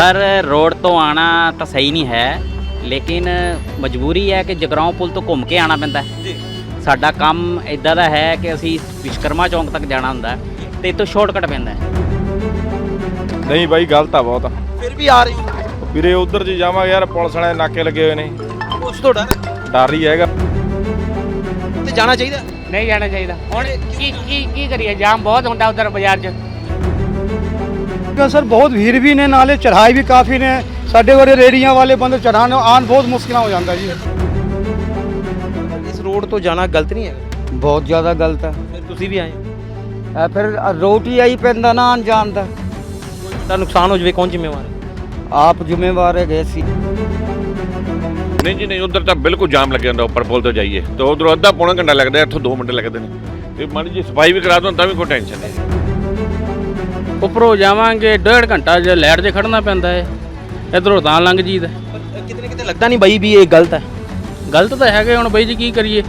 Sir road ਤੋਂ ਆਣਾ ਤਾਂ ਸਹੀ ਨਹੀਂ ਹੈ ਲੇਕਿਨ ਮਜਬੂਰੀ ਹੈ ਕਿ ਜਗਰਾਉਂ ਪੁਲ ਤੋਂ ਘੁੰਮ ਕੇ ਆਣਾ ਪੈਂਦਾ ਹੈ। ਜੀ। ਸਾਡਾ ਕੰਮ ਇਦਾਂ ਦਾ ਹੈ ਕਿ ਅਸੀਂ ਵਿਸ਼ਕਰਮਾ ਚੌਂਕ ਤੱਕ ਜਾਣਾ ਹੁੰਦਾ ਹੈ ਤੇ ਇੱਥੋਂ ਸ਼ਾਰਟਕਟ ਪੈਂਦਾ ਹੈ। ਨਹੀਂ ਬਾਈ ਗਲਤ ਆ ਬਹੁਤ। ਫਿਰ ਵੀ ਆ ਰਹੇ ਹੋ। ਵੀਰੇ ਉਧਰ ਜੀ ਜਾਵਾਂਗੇ ਯਾਰ ਪੁਲਿਸ ਵਾਲੇ ਨਾਕੇ ਲੱਗੇ ਹੋਏ ਨੇ। ਉਸ ਤੋਂ ਡਰ ਡਰ ਹੀ ਹੈਗਾ। ਤੇ ਜਾਣਾ ਚਾਹੀਦਾ? ਨਹੀਂ ਜਾਣਾ ਚਾਹੀਦਾ। ਹੁਣ ਕੀ ਕੀ ਕੀ ਕਰੀਏ? ਜਾਮ ਬਹੁਤ ਹੁੰਦਾ ਉਧਰ ਬਾਜ਼ਾਰ 'ਚ। ਕਿ ਸਰ ਬਹੁਤ ਭੀੜ ਵੀ ਨੇ ਨਾਲੇ ਚੜ੍ਹਾਈ ਵੀ ਕਾਫੀ ਨੇ। ਸਾਡੇ ਵਰੇ ਰੇੜੀਆਂ ਵਾਲੇ ਬੰਦੇ ਚੜ੍ਹਾਉਣ ਆਉਣ ਬਹੁਤ ਮੁਸ਼ਕਿਲਾਂ ਹੋ ਜਾਂਦਾ ਜੀ। ਇਸ ਰੋਡ ਤੋਂ ਜਾਣਾ ਗਲਤ ਨਹੀਂ ਹੈ? ਬਹੁਤ ਜ਼ਿਆਦਾ ਗਲਤ ਹੈ। ਫਿਰ ਤੁਸੀਂ ਵੀ ਆਏ ਹੋ। ਫਿਰ ਰੋਟੀ ਆਈ ਪੈਂਦਾ ਨਾ ਆਉਣ ਜਾਣ ਦਾ। ਤਾਂ ਨੁਕਸਾਨ ਹੋ ਜਾਵੇ ਕੌਣ ਜ਼ਿੰਮੇਵਾਰ ਹੈ? ਆਪ ਜ਼ਿੰਮੇਵਾਰ ਹੈਗੇ ਸੀ ਨਹੀਂ ਜੀ ਨਹੀਂ ਉਧਰ ਤਾਂ ਬਿਲਕੁਲ ਜਾਮ ਲੱਗ ਜਾਂਦਾ ਉੱਪਰ ਪੁਲ ਤੋਂ ਜਾਈਏ। ਤੇ ਉਧਰੋਂ ਅੱਧਾ ਪੌਣਾ ਘੰਟਾ ਲੱਗਦਾ ਹੈ, ਇੱਥੋਂ 2 ਮਿੰਟ ਲੱਗਦੇ ਨੇ। ਤੇ ਮਾੜੀ ਜੀ ਸਫ਼ਾਈ ਵੀ ਕਰਾ ਦੋ ਤਾਂ ਵੀ ਕੋਈ ਟੈਨਸ਼ਨ ਨਹੀਂ। ਉੱਪਰੋਂ ਜਾਵਾਂਗੇ ਡੇਢ ਘੰਟਾ ਜੇ ਲਾਈਟ 'ਤੇ ਖੜਨਾ ਪੈਂਦਾ ਹੈ ਇਧਰੋਂ ਤਾਂ ਲੰਘ ਜੀਦਾ। ਕਿਤੇ ਨਾ ਕਿਤੇ ਲੱਗਦਾ ਨਹੀਂ ਬਾਈ ਵੀ ਇਹ ਗਲਤ ਹੈ। ਗਲਤ ਤਾਂ ਹੈਗੇ ਹੁਣ ਬਈ ਜੀ ਕੀ ਕਰੀਏ?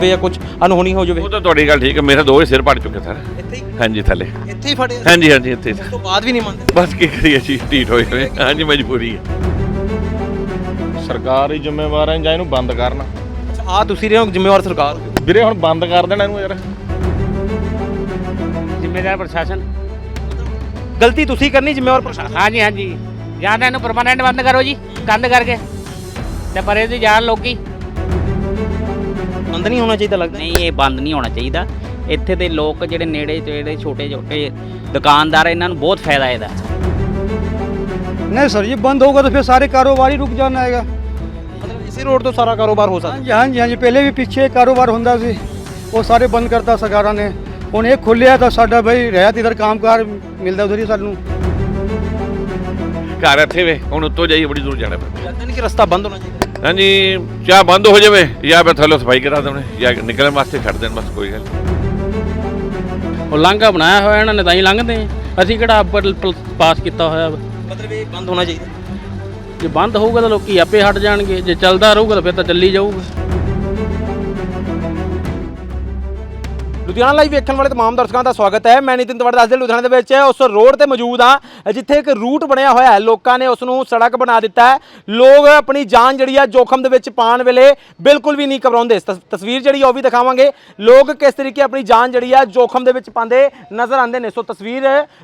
ਵੀ ਕੁਝ ਅਨਹੋਣੀ ਹੋ ਜਾਵੇ। ਉਹ ਤਾਂ ਤੁਹਾਡੀ ਗੱਲ ਠੀਕ ਹੈ ਮੇਰੇ ਦੋ ਹੀ ਸਿਰ ਪੜ ਚੁੱਕੇ ਸਰ। ਇੱਥੇ ਹੀ? ਹਾਂਜੀ ਥੱਲੇ। ਇੱਥੇ ਹੀ ਫੜੇ ਹਾਂਜੀ ਹਾਂਜੀ ਇੱਥੇ ਉਸ ਤੋਂ ਬਾਅਦ ਵੀ ਨਹੀਂ ਮੰਨਦੇ? ਬਸ ਕੀ ਕਰੀਏ ਜੀ ਢੀਠ ਹੋਏ ਹੋਏ। ਹਾਂਜੀ ਮਜਬੂਰੀ ਹੈ। ਸਰਕਾਰ ਹੀ ਜ਼ਿੰਮੇਵਾਰ ਹੈ ਜਾਂ ਇਹਨੂੰ ਬੰਦ ਕਰਨ। ਅੱਛਾ ਆ ਤੁਸੀਂ ਰਹੇ ਹੋ ਜ਼ਿੰਮੇਵਾਰ ਸਰਕਾਰ। ਵੀਰੇ ਹੁਣ ਬੰਦ ਕਰ ਦੇਣਾ ਇਹਨੂੰ ਯਾਰ। ਜ਼ਿੰਮੇਦਾਰ ਪ੍ਰਸ਼ਾਸਨ ਗਲਤੀ ਤੁਸੀਂ ਕਰਨੀ ਜ਼ਿੰਮੇਵਾਰ ਪ੍ਰਸ਼ਾਸਨ ਹਾਂਜੀ ਹਾਂਜੀ ਜਾਂ ਤਾਂ ਇਹਨੂੰ ਪਰਮਾਨੈਂਟ ਬੰਦ ਕਰੋ ਜੀ ਕੰਧ ਕਰਕੇ ਤੇ ਪਰੇ ਦੀ ਜਾਣ ਲੋਕੀ ਬੰਦ ਨਹੀਂ ਹੋਣਾ ਚਾਹੀਦਾ ਲੱਗਦਾ ਨਹੀਂ ਇਹ ਬੰਦ ਨਹੀਂ ਹੋਣਾ ਚਾਹੀਦਾ ਇੱਥੇ ਦੇ ਲੋਕ ਜਿਹੜੇ ਨੇੜੇ ਜਿਹੜੇ ਛੋਟੇ ਛੋਟੇ ਦੁਕਾਨਦਾਰ ਇਹਨਾਂ ਨੂੰ ਬਹੁਤ ਫਾਇਦਾ ਇਹਦਾ नहीं सर ये बंद होगा तो फिर सारे कारोबार ही रुक जाना है ਮਤਲਬ ਇਸੇ ਰੋਡ ਤੋਂ ਸਾਰਾ ਕਾਰੋਬਾਰ ਹੋ हाँ ਸਕਦਾ जी हाँ जी हाँ जी पहले भी पीछे कारोबार होंदा ਸੀ ਉਹ ਸਾਰੇ ਬੰਦ ਕਰਤਾ ਸਰਕਾਰਾਂ ਨੇ ਹੁਣ ਇਹ ਖੁੱਲਿਆ ਤਾਂ ਸਾਡਾ ਬਈ ਰਹਿਤ ਇਧਰ ਕੰਮਕਾਰ ਮਿਲਦਾ ਉਧਰ ਹੀ ਸਾਨੂੰ। ਘਰ ਇੱਥੇ ਵੇ ਹੁਣ ਉੱਤੋਂ ਜਾਈਏ ਬੜੀ ਦੂਰ ਜਾਣਾ ਪੈਂਦਾ। ਲੱਗਦਾ ਨਹੀਂ ਕਿ ਰਸਤਾ ਬੰਦ ਹੋਣਾ ਚਾਹੀਦਾ। ਹਾਂਜੀ ਚਾਹ ਬੰਦ ਹੋ ਜਾਵੇ ਜਾਂ ਫਿਰ ਥੱਲੇ ਸਫ਼ਾਈ ਕਰਾ ਦੇਣ ਜਾਂ ਨਿਕਲਣ ਵਾਸਤੇ ਛੱਡ ਦੇਣ ਬਸ ਕੋਈ ਗੱਲ। ਉਹ ਲਾਂਘਾ ਬਣਾਇਆ ਹੋਇਆ ਇਹਨਾਂ ਨੇ ਤਾਂ ਹੀ ਲੰਘਦੇ ਆ। ਅਸੀਂ ਕਿਹੜਾ ਪ- ਪਾਸ ਕੀਤਾ ਹੋਇਆ। ਮਤਲਬ ਇਹ ਬੰਦ ਹੋਣਾ ਚਾਹੀਦਾ। ਜੇ ਬੰਦ ਹੋਊਗਾ ਤਾਂ ਲੋਕੀ ਆਪੇ ਹਟ ਜਾਣਗੇ ਜੇ ਚੱਲਦਾ ਰਹੂਗਾ ਤਾਂ ਫਿਰ ਤਾਂ ਚੱਲੀ ਜਾਊਗਾ। ਲੁਧਿਆਣਾ ਲਾਈਵ ਵੇਖਣ ਵਾਲੇ ਤਮਾਮ ਦਰਸ਼ਕਾਂ ਦਾ ਸਵਾਗਤ ਹੈ। ਮੈਂ ਨਿਤਿਨ ਤਵੜ ਦੱਸਦੇ ਲੁਧਿਆਣਾ ਦੇ ਵਿੱਚ ਉਸ ਰੋਡ ਤੇ ਮੌਜੂਦ ਹਾਂ ਜਿੱਥੇ ਇੱਕ ਰੂਟ ਬਣਿਆ ਹੋਇਆ ਹੈ। ਲੋਕਾਂ ਨੇ ਉਸ ਨੂੰ ਸੜਕ ਬਣਾ ਦਿੱਤਾ ਹੈ। ਲੋਕ ਆਪਣੀ ਜਾਨ ਜਿਹੜੀ ਆ ਜੋਖਮ ਦੇ ਵਿੱਚ ਪਾਉਣ ਵੇਲੇ ਬਿਲਕੁਲ ਵੀ ਨਹੀਂ ਘਬਰਾਉਂਦੇ। ਤਸ- ਤਸਵੀਰ ਜਿਹੜੀ ਆ ਉਹ ਵੀ ਦਿਖਾਵਾਂਗੇ। ਲੋਕ ਕਿਸ ਤਰੀਕੇ ਆਪਣੀ ਜਾਨ ਜਿਹੜੀ ਆ ਜੋਖਮ ਦੇ ਵਿੱਚ ਪਾਉਂਦੇ ਨਜ਼ਰ ਆਉਂਦੇ ਨੇ। ਸੋ ਤਸਵੀਰ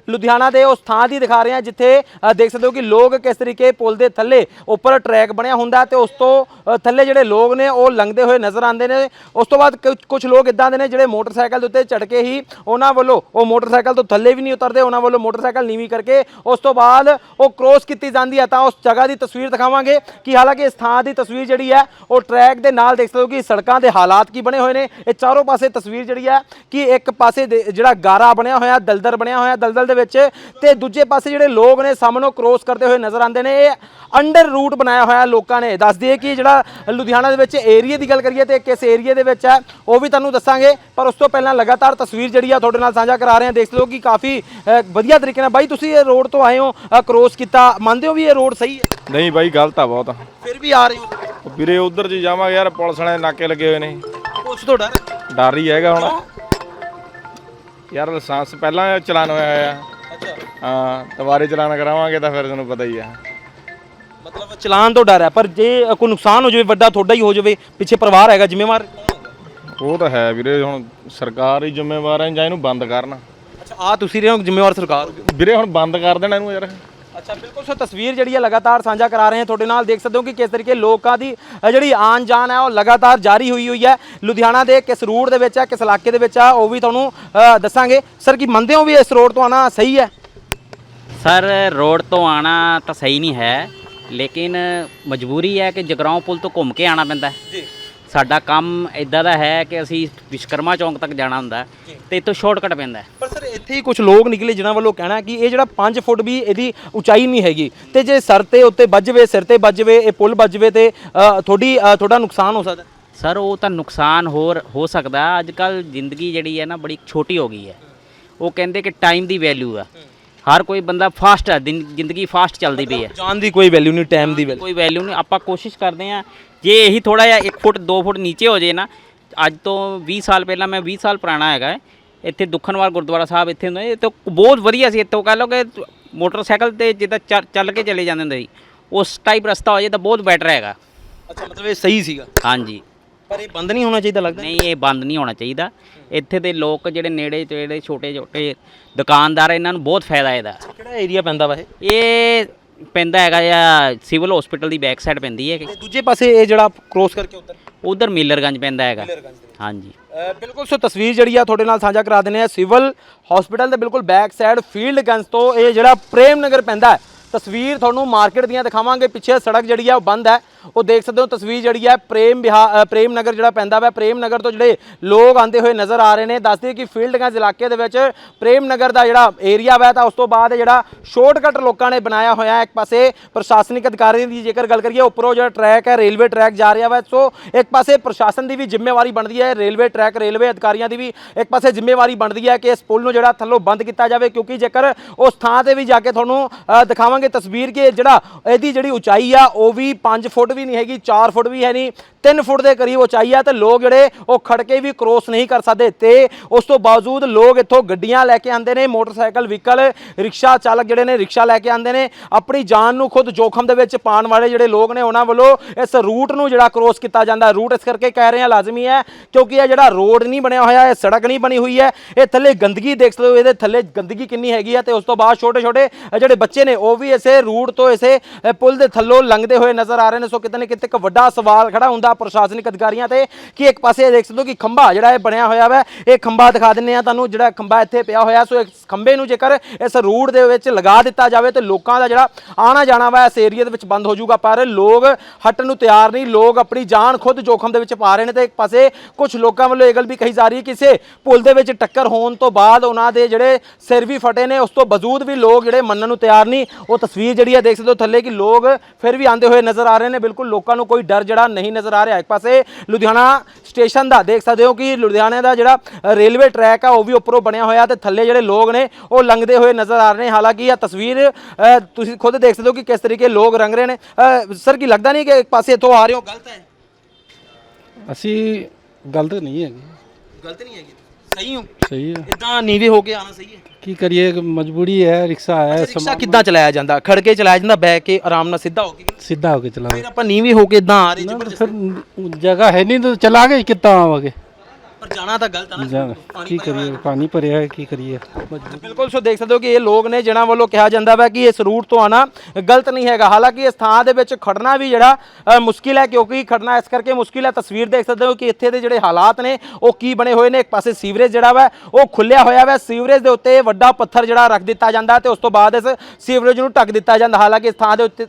ਲੁਧਿਆਣਾ ਦੇ ਉਸ ਥਾਂ ਦੀ ਦਿਖਾ ਰਹੇ ਹਾਂ, ਜਿੱਥੇ ਦੇਖ ਸਕਦੇ ਹੋ ਕਿ ਲੋਕ ਕਿਸ ਤਰੀਕੇ ਪੁਲ ਦੇ ਥੱਲੇ ਉੱਪਰ ਟਰੈਕ ਬਣਿਆ ਹੁੰਦਾ ਹੈ ਤੇ ਉਸ ਤੋਂ ਥੱਲੇ ਜਿਹੜੇ ਲੋਕ ਨੇ ਉਹ ਲੰਘਦੇ ਹੋਏ ਨਜ਼ਰ ਆਉਂਦੇ ਨੇ। ਉਸ ਤੋਂ ਬਾਅਦ ਕੁਝ ਲੋਕ ਇਦਾਂ ਦੇ ਨੇ ਜਿਹੜੇ ਮੋਟਰਸਾਈਕਲ ਦੇ ਉੱਤੇ ਚੜ ਕੇ ਹੀ ਉਹਨਾਂ ਵੱਲੋਂ, ਉਹ ਮੋਟਰਸਾਈਕਲ ਤੋਂ ਥੱਲੇ ਵੀ ਨਹੀਂ ਉਤਰਦੇ, ਉਹਨਾਂ ਵੱਲੋਂ ਮੋਟਰਸਾਈਕਲ ਨੀਵੀਂ ਕਰਕੇ ਉਸ ਤੋਂ ਬਾਅਦ ਉਹ ਕ੍ਰੋਸ ਕੀਤੀ ਜਾਂਦੀ ਹੈ ਤਾਂ ਉਸ ਜਗ੍ਹਾ ਦੀ ਤਸਵੀਰ ਦਿਖਾਵਾਂਗੇ ਕਿ ਹਾਲਾਂਕਿ ਇਸ ਥਾਂ ਦੀ ਤਸਵੀਰ ਜਿਹੜੀ ਹੈ, ਉਹ ਟਰੈਕ ਦੇ ਨਾਲ ਦੇਖ ਸਕਦੇ ਹੋ ਕਿ ਸੜਕਾਂ ਦੇ ਹਾਲਾਤ ਕੀ ਬਣੇ ਹੋਏ ਨੇ। ਇਹ ਚਾਰੋਂ ਪਾਸੇ ਤਸਵੀਰ ਜਿਹੜੀ ਹੈ ਕਿ ਇੱਕ ਪਾਸੇ ਦੇ- ਜਿਹੜਾ ਗਾਰਾ ਬਣਿਆ ਹੋਇਆ, ਦਲਦਲ ਬਣਿਆ ਹੋਇਆ ਦਲਦਲ ਦੇ ਵਿੱਚ ਤੇ ਦੂਜੇ ਪਾਸੇ ਜਿਹੜੇ ਲੋਕ ਨੇ ਸਾਹਮਣੋਂ ਕ੍ਰੋਸ ਕਰਦੇ ਹੋਏ ਨਜ਼ਰ ਆਉਂਦੇ ਨੇ। ਇਹ ਅੰਡਰ ਰੂਟ ਬਣਾਇਆ ਹੋਇਆ ਲੋਕਾਂ ਨੇ। ਦੱਸ ਦਈਏ ਕਿ ਜਿਹੜਾ ਲੁਧਿਆਣਾ ਦੇ ਵਿੱਚ ਏਰੀਆ ਦੀ ਗੱਲ ਕਰੀਏ ਤੇ ਕਿਸ ਏਰੀਆ ਦੇ ਵਿੱਚ ਹੈ, ਉਹ ਵੀ ਤੁਹਾਨੂੰ ਦੱਸਾਂਗੇ, ਪਰ ਉਸ ਤੋਂ ਪਹਿਲਾਂ ਲਗਾਤਾਰ ਤਸਵੀਰ ਜਿਹੜੀ ਆ ਤੁਹਾਡੇ ਨਾਲ ਸਾਂਝਾ ਕਰਾ ਰਹੇ ਹਾਂ। ਦੇਖ ਲਓ ਕਿ ਕਾਫੀ ਵਧੀਆ ਤਰੀਕੇ ਨਾਲ ਬਾਈ ਤੁਸੀਂ ਇਹ ਰੋਡ ਤੋਂ ਆਏ ਹੋ ਕ੍ਰੋਸ ਕੀਤਾ। ਮੰਨਦੇ ਹੋ ਵੀ ਇਹ ਰੋਡ ਸਹੀ ਹੈ? ਨਹੀਂ ਬਾਈ ਗਲਤ ਆ ਬਹੁਤ। ਫਿਰ ਵੀ ਆ ਰਹੇ ਹੋ? ਵੀਰੇ ਉਧਰ ਜੀ ਜਾਵਾਂਗੇ ਯਾਰ ਪੁਲਿਸ ਵਾਲੇ ਨਾਕੇ ਲੱਗੇ ਹੋਏ ਨੇ। ਉਸ ਤੋਂ ਡਰ? ਡਰ ਹੀ ਹੈਗਾ ਹੁਣ। ਯਾਰ ਲਾਇਸੈਂਸ ਪਹਿਲਾਂ ਚਲਾਨ ਹੋਇਆ ਆ ਅੱਛਾ। ਹਾਂ ਦੁਬਾਰੇ ਚਲਾਨ ਕਰਾਵਾਂਗੇ ਤਾਂ ਫਿਰ ਤੁਹਾਨੂੰ ਪਤਾ ਹੀ ਆ। ਮਤਲਬ ਚਲਾਨ ਤੋਂ ਡਰ ਹੈ ਪਰ ਜੇ ਕੋਈ ਨੁਕਸਾਨ ਹੋ ਜਾਵੇ ਵੱਡਾ ਤੁਹਾਡਾ ਹੀ ਹੋ ਜਾਵੇ ਪਿੱਛੇ ਪਰਿਵਾਰ ਹੈਗਾ ਜ਼ਿੰਮੇਵਾਰ। ਉਹ ਤਾਂ ਹੈ ਵੀਰੇ ਹੁਣ ਸਰਕਾਰ ਹੀ ਜ਼ਿੰਮੇਵਾਰ ਹੈ ਜਾਂ ਇਹਨੂੰ ਬੰਦ ਕਰਨ। ਅੱਛਾ ਆ ਤੁਸੀਂ ਰਹੇ ਹੋ ਜ਼ਿੰਮੇਵਾਰ ਸਰਕਾਰ? ਵੀਰੇ ਹੁਣ ਬੰਦ ਕਰ ਦੇਣਾ ਇਹਨੂੰ ਯਾਰ। ਅੱਛਾ ਬਿਲਕੁਲ ਸੋ ਤਸਵੀਰ ਜਿਹੜੀ ਹੈ ਲਗਾਤਾਰ ਸਾਂਝਾ ਕਰਾ ਰਹੇ ਹਾਂ। ਤੁਹਾਡੇ ਨਾਲ ਦੇਖ ਸਕਦੇ ਹੋ ਕਿ ਕਿਸ ਤਰੀਕੇ ਲੋਕਾਂ ਦੀ ਅ, ਜਿਹੜੀ ਆਨ ਜਾਨ ਹੈ ਉਹ ਲਗਾਤਾਰ ਜਾਰੀ ਹੋਈ ਹੋਈ ਹੈ। ਲੁਧਿਆਣਾ ਦੇ ਕਿਸ ਰੂਟ ਦੇ ਵਿੱਚ ਹੈ ਕਿਸ ਇਲਾਕੇ ਦੇ ਵਿੱਚ ਹੈ ਉਹ ਵੀ ਤੁਹਾਨੂੰ ਅ, ਦੱਸਾਂਗੇ। ਸਰ ਕੀ ਮੰਨਦੇ ਹੋ ਵੀ ਇਸ ਰੋਡ ਤੋਂ ਆਣਾ ਸਹੀ ਹੈ? ਸਰ ਰੋਡ ਤੋਂ ਆਣਾ ਤਾਂ ਸਹੀ ਨਹੀਂ ਹੈ। ਲੇਕਿਨ ਮਜਬੂਰੀ ਹੈ ਕਿ ਜਗਰਾਉਂ ਪੁਲ ਤੋਂ ਘੁੰਮ ਕੇ ਆਣਾ ਪੈਂਦਾ ਹੈ। ਜੀ। ਸਾਡਾ ਕੰਮ ਇਦਾਂ ਦਾ ਹੈ ਕਿ ਅਸੀਂ ਵਿਸ਼ਕਰਮਾ ਚੌਂਕ ਤੱਕ ਜਾਣਾ ਹੁੰਦਾ ਤੇ ਇੱਥੋਂ ਸ਼ਾਰਟਕਟ ਪੈਂਦਾ ਪਰ ਸਰ ਇੱਥੇ ਹੀ ਕੁਝ ਲੋਕ ਨਿਕਲੇ ਜਿਨ੍ਹਾਂ ਵੱਲੋਂ ਕਹਿਣਾ ਕਿ ਇਹ ਜਿਹੜਾ 5 ਫੁੱਟ ਵੀ ਇਹਦੀ ਉਚਾਈ ਨਹੀਂ ਹੈਗੀ ਤੇ ਜੇ ਸਰ ਤੇ ਉੱਤੇ ਵੱਜਵੇ ਸਿਰ ਤੇ ਵੱਜਵੇ ਇਹ ਪੁਲ ਵੱਜਵੇ ਤੇ ਤੁਹਾਡੀ ਤੁਹਾਡਾ ਨੁਕਸਾਨ ਹੋ ਸਕਦਾ। ਸਰ ਉਹ ਤਾਂ ਨੁਕਸਾਨ ਹੋਰ ਹੋ ਸਕਦਾ। ਅੱਜ ਕੱਲ ਜ਼ਿੰਦਗੀ ਜਿਹੜੀ ਹੈ ਨਾ ਬੜੀ ਛੋਟੀ ਹੋ ਗਈ ਹੈ। ਉਹ ਕਹਿੰਦੇ ਕਿ ਟਾਈਮ ਦੀ ਵੈਲਿਊ ਆ। ਹਰ ਕੋਈ ਬੰਦਾ ਫਾਸਟ ਹੈ ਦਿਨ- ਜ਼ਿੰਦਗੀ ਫਾਸਟ ਚੱਲਦੀ ਪਈ ਹੈ। ਜਾਨ ਦੀ ਕੋਈ ਵੈਲਿਊ ਨਹੀਂ ਟਾਈਮ ਦੀ ਵੈਲਿਊ ਕੋਈ ਵੈਲਿਊ ਨਹੀਂ ਆਪਾਂ ਕੋਸ਼ਿਸ਼ ਕਰਦੇ ਆ ਜੇ ਇਹੀ ਥੋੜਾ ਜਿਹਾ 1 ਫੁੱਟ 2 ਫੁੱਟ ਨੀਚੇ ਹੋ ਜੇ ਨਾ ਅੱਜ ਤੋਂ 20 ਸਾਲ ਪਹਿਲਾਂ ਮੈਂ 20 ਸਾਲ ਪੁਰਾਣਾ ਹੈਗਾ ਹੈ। ਇੱਥੇ ਦੁੱਖਨਵਾਰ ਗੁਰਦੁਆਰਾ ਸਾਹਿਬ ਇੱਥੇ ਹੁੰਦਾ ਇਹ ਤਾਂ ਬਹੁਤ ਵਧੀਆ ਸੀ ਇੱਥੋਂ ਕਹ ਲਓ ਕਿ ਮੋਟਰਸਾਈਕਲ ਤੇ ਜਿੱਦਾਂ ਚੱਲ- ਚੱਲ ਕੇ ਚਲੇ ਜਾਂਦੇ ਹੁੰਦੇ ਸੀ ਉਸ ਟਾਈਪ ਰਸਤਾ ਹੋ ਜਾਏ ਤਾਂ ਬਹੁਤ ਬੈਟਰ ਹੈਗਾ। ਅੱਛਾ ਮਤਲਬ ਇਹ ਸਹੀ ਸੀਗਾ। ਹਾਂਜੀ। ਪਰ ਇਹ ਬੰਦ ਨਹੀਂ ਹੋਣਾ ਚਾਹੀਦਾ ਲੱਗਦਾ? ਨਹੀਂ ਇਹ ਬੰਦ ਨਹੀਂ ਹੋਣਾ ਚਾਹੀਦਾ। ਇੱਥੇ ਦੇ ਲੋਕ ਜਿਹੜੇ ਨੇੜੇ ਤੇੜੇ ਛੋਟੇ ਛੋਟੇ ਦੁਕਾਨਦਾਰ ਇਹਨਾਂ ਨੂੰ ਬਹੁਤ ਫਾਇਦਾ ਇਹਦਾ। ਕਿਹੜਾ ਏਰੀਆ ਪੈਂਦਾ ਵਾ ਇਹ? ਇਹ ਪੈਂਦਾ ਹੈਗਾ ਜਾਂ ਸਿਵਲ ਹਸਪੀਟਲ ਦੀ ਬੈਕ ਸਾਈਡ ਪੈਂਦੀ ਹੈ ਤੇ ਦੂਜੇ ਪਾਸੇ ਇਹ ਜਿਹੜਾ ਕ੍ਰੋਸ ਕਰਕੇ ਉੱਧਰ? ਉਧਰ ਮਿਲਰਗੰਜ ਪੈਂਦਾ ਹੈਗਾ। ਹਾਂਜੀ। ਅ, ਬਿਲਕੁਲ ਸੋ ਤਸਵੀਰ ਜਿਹੜੀ ਆ ਤੁਹਾਡੇ ਨਾਲ ਸਾਂਝਾ ਕਰਾ ਦਿੰਦੇ ਆ ਸਿਵਲ ਹਸਪੀਟਲ ਦੇ ਬਿਲਕੁਲ ਬੈਕ ਸਾਈਡ ਫੀਲਡ ਗੰਜ ਤੋਂ ਇਹ ਜਿਹੜਾ ਪ੍ਰੇਮ ਨਗਰ ਪੈਂਦਾ ਹੈ। ਤਸਵੀਰ ਤੁਹਾਨੂੰ ਮਾਰਕੀਟ ਦੀਆਂ ਦਿਖਾਵਾਂਗੇ। ਪਿੱਛੇ ਸੜਕ ਜਿਹੜੀ ਆ ਉਹ ਬੰਦ ਹੈ। ਉਹ ਦੇਖ ਸਕਦੇ ਹੋ ਤਸਵੀਰ ਜਿਹੜੀ ਹੈ ਪ੍ਰੇਮ ਵਿਹਾ ਪ੍ਰੇਮ ਨਗਰ ਜਿਹੜਾ ਪੈਂਦਾ ਵਾ ਪ੍ਰੇਮ ਨਗਰ ਤੋਂ ਜਿਹੜੇ ਲੋਕ ਆਂਦੇ ਹੋਏ ਨਜ਼ਰ ਆ ਰਹੇ ਨੇ। ਦੱਸਦੇ ਕਿ ਫੀਲਡ ਗੰਜ ਇਲਾਕੇ ਦੇ ਵਿੱਚ ਪ੍ਰੇਮ ਨਗਰ ਦਾ ਜਿਹੜਾ ਏਰੀਆ ਵਾ, ਤਾਂ ਉਸ ਤੋਂ ਬਾਅਦ ਜਿਹੜਾ ਸ਼ਾਰਟਕਟ ਲੋਕਾਂ ਨੇ ਬਣਾਇਆ ਹੋਇਆ ਇੱਕ ਪਾਸੇ ਪ੍ਰਸ਼ਾਸਨਿਕ ਅਧਿਕਾਰੀਆਂ ਦੀ ਜੇਕਰ ਗੱਲ ਕਰੀਏ, ਉੱਪਰੋਂ ਜਿਹੜਾ ਟਰੈਕ ਹੈ ਰੇਲਵੇ ਟਰੈਕ ਜਾ ਰਿਹਾ ਵਾ। ਸੋ ਇੱਕ ਪਾਸੇ ਪ੍ਰਸ਼ਾਸਨ ਦੀ ਵੀ ਜ਼ਿੰਮੇਵਾਰੀ ਬਣਦੀ ਹੈ ਰੇਲਵੇ ਟਰੈਕ ਰੇਲਵੇ ਅਧਿਕਾਰੀਆਂ ਦੀ ਵੀ ਇੱਕ ਪਾਸੇ ਜ਼ਿੰਮੇਵਾਰੀ ਬਣਦੀ ਹੈ ਕਿ ਇਸ ਪੁਲ ਨੂੰ ਜਿਹੜਾ ਥੱਲੋਂ ਬੰਦ ਕੀਤਾ ਜਾਵੇ, ਕਿਉਂਕਿ ਜੇਕਰ ਉਸ ਥਾਂ ਤੇ ਵੀ ਜਾ ਕੇ ਤੁਹਾਨੂੰ ਦਿਖਾਵਾਂਗੇ ਤਸਵੀਰ ਕਿ ਜਿਹੜਾ ਇਹਦੀ ਜਿਹੜੀ ਉਚਾਈ ਆ, ਉਹ ਵੀ 5 ਫੁੱਟ ਵੀ ਨਹੀਂ ਹੈਗੀ 4 ਫੁੱਟ ਵੀ ਹੈ ਨਹੀਂ 3 ਫੁੱਟ ਦੇ ਕਰੀਬ ਉਚਾਈ ਆ ਤੇ ਲੋਕ ਜਿਹੜੇ ਉਹ ਖੜ ਵੀ ਕ੍ਰੋਸ ਨਹੀਂ ਕਰ ਸਕਦੇ ਤੇ ਉਸ ਤੋਂ ਬਾਵਜੂਦ ਲੋਕ ਇੱਥੋਂ ਗੱਡੀਆਂ ਲੈ ਕੇ ਆਉਂਦੇ ਨੇ, ਮੋਟਰਸਾਈਕਲ ਵਹੀਕਲ ਰਿਕਸ਼ਾ ਚਾਲਕ ਜਿਹੜੇ ਨੇ ਰਿਕਸ਼ਾ ਲੈ ਕੇ ਆਉਂਦੇ ਨੇ, ਆਪਣੀ ਜਾਨ ਨੂੰ ਖੁਦ ਜੋਖਮ ਦੇ ਵਿੱਚ ਪਾਉਣ ਵਾਲੇ ਜਿਹੜੇ ਲੋਕ ਨੇ ਉਹਨਾਂ ਵੱਲੋਂ ਇਸ ਰੂਟ ਨੂੰ ਜਿਹੜਾ ਕ੍ਰੋਸ ਕੀਤਾ ਜਾਂਦਾ। ਰੂਟ ਇਸ ਕਰਕੇ ਕਹਿ ਰਹੇ ਆ ਲਾਜ਼ਮੀ ਹੈ, ਕਿਉਂਕਿ ਇਹ ਜਿਹੜਾ ਰੋਡ ਨਹੀਂ ਬਣਿਆ ਹੋਇਆ, ਇਹ ਸੜਕ ਨਹੀਂ ਬਣੀ ਹੋਈ ਹੈ, ਇਹ ਥੱਲੇ ਗੰਦਗੀ ਦੇਖ ਸਕਦੇ ਹੋ, ਇਹਦੇ ਥੱਲੇ ਗੰਦਗੀ ਕਿੰਨੀ ਹੈਗੀ ਹੈ ਤੇ ਉਸ ਤੋਂ ਬਾਅਦ ਛੋਟੇ ਛੋਟੇ ਜਿਹੜੇ ਬੱਚੇ ਨੇ ਉਹ ਵੀ ਇਸੇ ਰੂਟ ਤੋਂ ਇਸੇ ਪੁਲ ਦੇ ਥੱਲੋਂ ਲੰਘਦੇ ਹੋਏ ਨਜ਼ਰ ਆ ਰਹੇ ਨੇ। ਸੋ ਕਿਤੇ ਨਾ ਕਿਤੇ ਇੱਕ ਵੱਡਾ ਸਵਾਲ ਖੜਾ ਹੁੰਦਾ ਪ੍ਰਸ਼ਾਸਨਿਕ ਅਧਿਕਾਰੀਆਂ ਤੇ ਕਿ ਇੱਕ ਪਾਸੇ ਇਹ ਦੇਖ ਸਕਦੇ ਹੋ ਕਿ ਖੰਭਾ ਜਿਹੜਾ ਇਹ ਬਣਿਆ ਹੋਇਆ ਵਾ, ਇਹ ਖੰਭਾ ਦਿਖਾ ਦਿੰਨੇ ਆ ਤੁਹਾਨੂੰ, ਜਿਹੜਾ ਖੰਭਾ ਇੱਥੇ ਪਿਆ ਹੋਇਆ, ਸੋ ਇਸ ਖੰਭੇ ਨੂੰ ਜੇਕਰ ਇਸ ਰੂਟ ਦੇ ਵਿੱਚ ਲਗਾ ਦਿੱਤਾ ਜਾਵੇ ਤੇ ਲੋਕਾਂ ਦਾ ਜਿਹੜਾ ਆਣਾ ਜਾਣਾ ਵਾ ਇਸ ਏਰੀਆ ਦੇ ਵਿੱਚ ਬੰਦ ਹੋ ਜਾਊਗਾ, ਪਰ ਲੋਕ ਹਟਣ ਨੂੰ ਤਿਆਰ ਨਹੀਂ, ਲੋਕ ਆਪਣੀ ਜਾਨ ਖੁਦ ਜੋਖਮ ਦੇ ਵਿੱਚ ਪਾ ਰਹੇ ਨੇ ਤੇ ਇੱਕ ਪਾਸੇ ਕੁਝ ਲੋਕਾਂ ਵੱਲੋਂ ਇਹ ਗੱਲ ਵੀ ਕਹੀ ਜਾ ਰਹੀ ਹੈ ਕਿ ਕਿਸੇ ਪੁਲ ਦੇ ਵਿੱਚ ਟੱਕਰ ਹੋਣ ਤੋਂ ਬਾਅਦ ਉਹਨਾਂ ਦੇ ਜਿਹੜੇ ਸਿਰ ਵੀ ਫਟੇ ਨੇ, ਉਸ ਤੋਂ ਬਾਵਜੂਦ ਵੀ ਲੋਕ ਜਿਹੜੇ ਮੰਨਣ ਨੂੰ ਤਿਆਰ ਨਹੀਂ, ਉਹ ਤਸਵੀਰ ਜਿਹੜੀ ਹੈ ਦੇਖ ਸਕਦੇ ਹੋ ਥੱਲੇ ਕਿ ਲੋਕ ਫਿਰ ਵੀ ਆਂਦੇ ਹੋਏ ਨਜ਼ਰ ਆ ਰਹੇ ਨੇ ਬਿਲਕੁਲ ਲੋਕਾਂ ਨੂੰ ਕੋਈ ਡਰ ਜਿਹੜਾ ਨਹੀਂ ਨਜ਼ਰ ਆ ਰਿਹਾ। ਇੱਕ ਪਾਸੇ ਲੁਧਿਆਣਾ ਸਟੇਸ਼ਨ ਦਾ ਦੇਖ ਸਕਦੇ ਹੋ ਕਿ ਲੁਧਿਆਣੇ ਦਾ ਜਿਹੜਾ ਰੇਲਵੇ ਟਰੈਕ ਆ ਉਹ ਵੀ ਉੱਪਰੋਂ ਬਣਿਆ ਹੋਇਆ ਤੇ ਥੱਲੇ ਜਿਹੜੇ ਲੋਕ ਨੇ ਉਹ ਲੰਘਦੇ ਹੋਏ ਨਜ਼ਰ ਆ ਰਹੇ ਨੇ। ਹਾਲਾਂਕਿ ਇਹ ਤਸਵੀਰ ਤੁਸੀਂ ਖੁਦ ਦੇਖ ਸਕਦੇ ਹੋ ਕਿ ਕਿਸ ਤਰੀਕੇ ਲੋਕ ਰੰਗ ਰਹੇ ਨੇ। ਸਰ ਕੀ ਲੱਗਦਾ ਨਹੀਂ ਕਿ ਇੱਕ ਪਾਸੇ ਇੱਥੋਂ ਆ ਰਹੇ ਹੋ? ਗਲਤ ਹੈ। ਅਸੀਂ ਗਲਤ ਨਹੀਂ ਹੈਗੇ। ਗਲਤ ਨਹੀਂ ਹੈਗੀ। ਸਹੀ ਹੋ? ਸਹੀ ਹੈ। ਇਦਾਂ ਨੀਵੇਂ ਹੋ ਕੇ ਆਣਾ ਸਹੀ ਹੈ। ਕੀ ਕਰੀਏ ਮਜਬੂਰੀ ਹੈ ਰਿਕਸ਼ਾ ਹੈ ਰਿਕਸ਼ਾ ਕਿੱਦਾਂ ਚਲਾਇਆ ਜਾਂਦਾ? ਖੜ ਕੇ ਚਲਾਇਆ ਜਾਂਦਾ ਬੈ ਕੇ ਆਰਾਮ ਨਾਲ ਸਿੱਧਾ ਹੋ ਕੇ? ਸਿੱਧਾ ਹੋ ਕੇ ਚਲਾਓ ਫਿਰ ਆਪਾਂ ਨੀਵੇਂ ਹੋ ਕੇ ਇਦਾਂ ਆ ਰਹੇ ਨਾ, ਫਿਰ ਜਗ੍ਹਾ ਹੈ ਨਹੀਂ ਤਾਂ ਚਲਾ ਕੇ ਕਿੱਦਾਂ ਆਵਾਂਗੇ? ਪਰ ਜਾਣਾ ਤਾਂ ਗਲਤ ਹੈ ਨਾ। ਕੀ ਕਰੀਏ? ਪਾਣੀ ਭਰਿਆ ਹੈ ਕੀ ਕਰੀਏ? ਬਿਲਕੁਲ ਸੋ ਦੇਖ ਸਕਦੇ ਹੋ ਕਿ ਇਹ ਲੋਕ ਨੇ ਜਿਨ੍ਹਾਂ ਵੱਲੋਂ ਕਿਹਾ ਜਾਂਦਾ ਵਾ ਕਿ ਇਸ ਰੂਟ ਤੋਂ ਆਣਾ ਗਲਤ ਨਹੀਂ ਹੈਗਾ। ਹਾਲਾਂਕਿ ਇਸ ਥਾਂ ਦੇ ਵਿੱਚ ਖੜਨਾ ਵੀ ਜਿਹੜਾ ਮੁਸ਼ਕਿਲ ਹੈ ਕਿਉਂਕਿ ਖੜਨਾ ਇਸ ਕਰਕੇ ਮੁਸ਼ਕਿਲ ਹੈ। ਤਸਵੀਰ ਦੇਖ ਸਕਦੇ ਹੋ ਕਿ ਇੱਥੇ ਦੇ ਜਿਹੜੇ ਹਾਲਾਤ ਨੇ ਉਹ ਕੀ ਬਣੇ ਹੋਏ ਨੇ? ਇੱਕ ਪਾਸੇ ਸੀਵਰੇਜ ਜਿਹੜਾ ਵਾ ਉਹ ਖੁੱਲਿਆ ਹੋਇਆ ਵਾ। ਸੀਵਰੇਜ ਦੇ ਉੱਤੇ ਵੱਡਾ ਪੱਥਰ ਜਿਹੜਾ ਰੱਖ ਦਿੱਤਾ ਜਾਂਦਾ ਤੇ ਉਸ ਤੋਂ ਬਾਅਦ ਇਸ ਸੀਵਰੇਜ ਨੂੰ ਢੱਕ ਦਿੱਤਾ ਜਾਂਦਾ। ਹਾਲਾਂਕਿ ਇਸ ਥਾਂ ਦੇ ਉੱਤੇ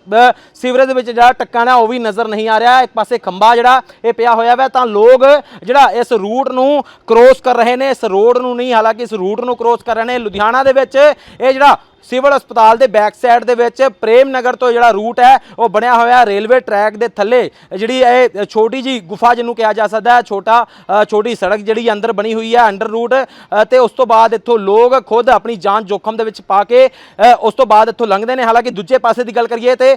ਸੀਵਰੇਜ ਦੇ ਵਿੱਚ ਜਿਹੜਾ ਟੱਕਣ ਹੈ ਉਹ ਵੀ ਨਜ਼ਰ ਨਹੀਂ ਆ ਰਿਹਾ। ਇੱਕ ਪਾਸੇ ਖੰਭਾ ਜਿਹੜਾ ਇਹ ਪਿਆ ਹੋਇਆ ਵਾ। ਤਾਂ ਲੋਕ ਜਿਹੜਾ ਇਸ ਰੂਟ ਨੂੰ ਕ੍ਰੋਸ ਕਰ ਰਹੇ ਨੇ, ਇਸ ਰੋਡ ਨੂੰ ਨਹੀਂ, ਹਾਲਾਂਕਿ ਇਸ ਰੂਟ ਨੂੰ ਕ੍ਰੋਸ ਕਰ ਰਹੇ ਨੇ, ਲੁਧਿਆਣਾ ਦੇ ਵਿੱਚ ਇਹ ਜਿਹੜਾ ਸਿਵਲ ਹਸਪਤਾਲ ਦੇ ਬੈਕ ਸਾਈਡ ਦੇ ਵਿੱਚ ਪ੍ਰੇਮ ਨਗਰ ਤੋਂ ਜਿਹੜਾ ਰੂਟ ਹੈ ਉਹ ਬਣਿਆ ਹੋਇਆ ਰੇਲਵੇ ਟਰੈਕ ਦੇ ਥੱਲੇ। ਜਿਹੜੀ ਇਹ ਛੋਟੀ ਜੀ ਗੁਫਾ ਜਿਹਨੂੰ ਕਿਹਾ ਜਾ ਸਕਦਾ ਹੈ ਛੋਟਾ ਛੋਟੀ ਸੜਕ ਜਿਹੜੀ ਅੰਦਰ ਬਣੀ ਹੋਈ ਹੈ ਅੰਡਰ ਰੂਟ ਅ, ਤੇ ਉਸ ਤੋਂ ਬਾਅਦ ਇੱਥੋਂ ਲੋਕ ਖੁਦ ਆਪਣੀ ਜਾਨ ਜੋਖਮ ਦੇ ਵਿੱਚ ਪਾ ਕੇ ਉਸ ਤੋਂ ਬਾਅਦ ਇੱਥੋਂ ਲੰਘਦੇ ਨੇ। ਹਾਲਾਂਕਿ ਦੂਜੇ ਪਾਸੇ ਦੀ ਗੱਲ ਕਰੀਏ ਤੇ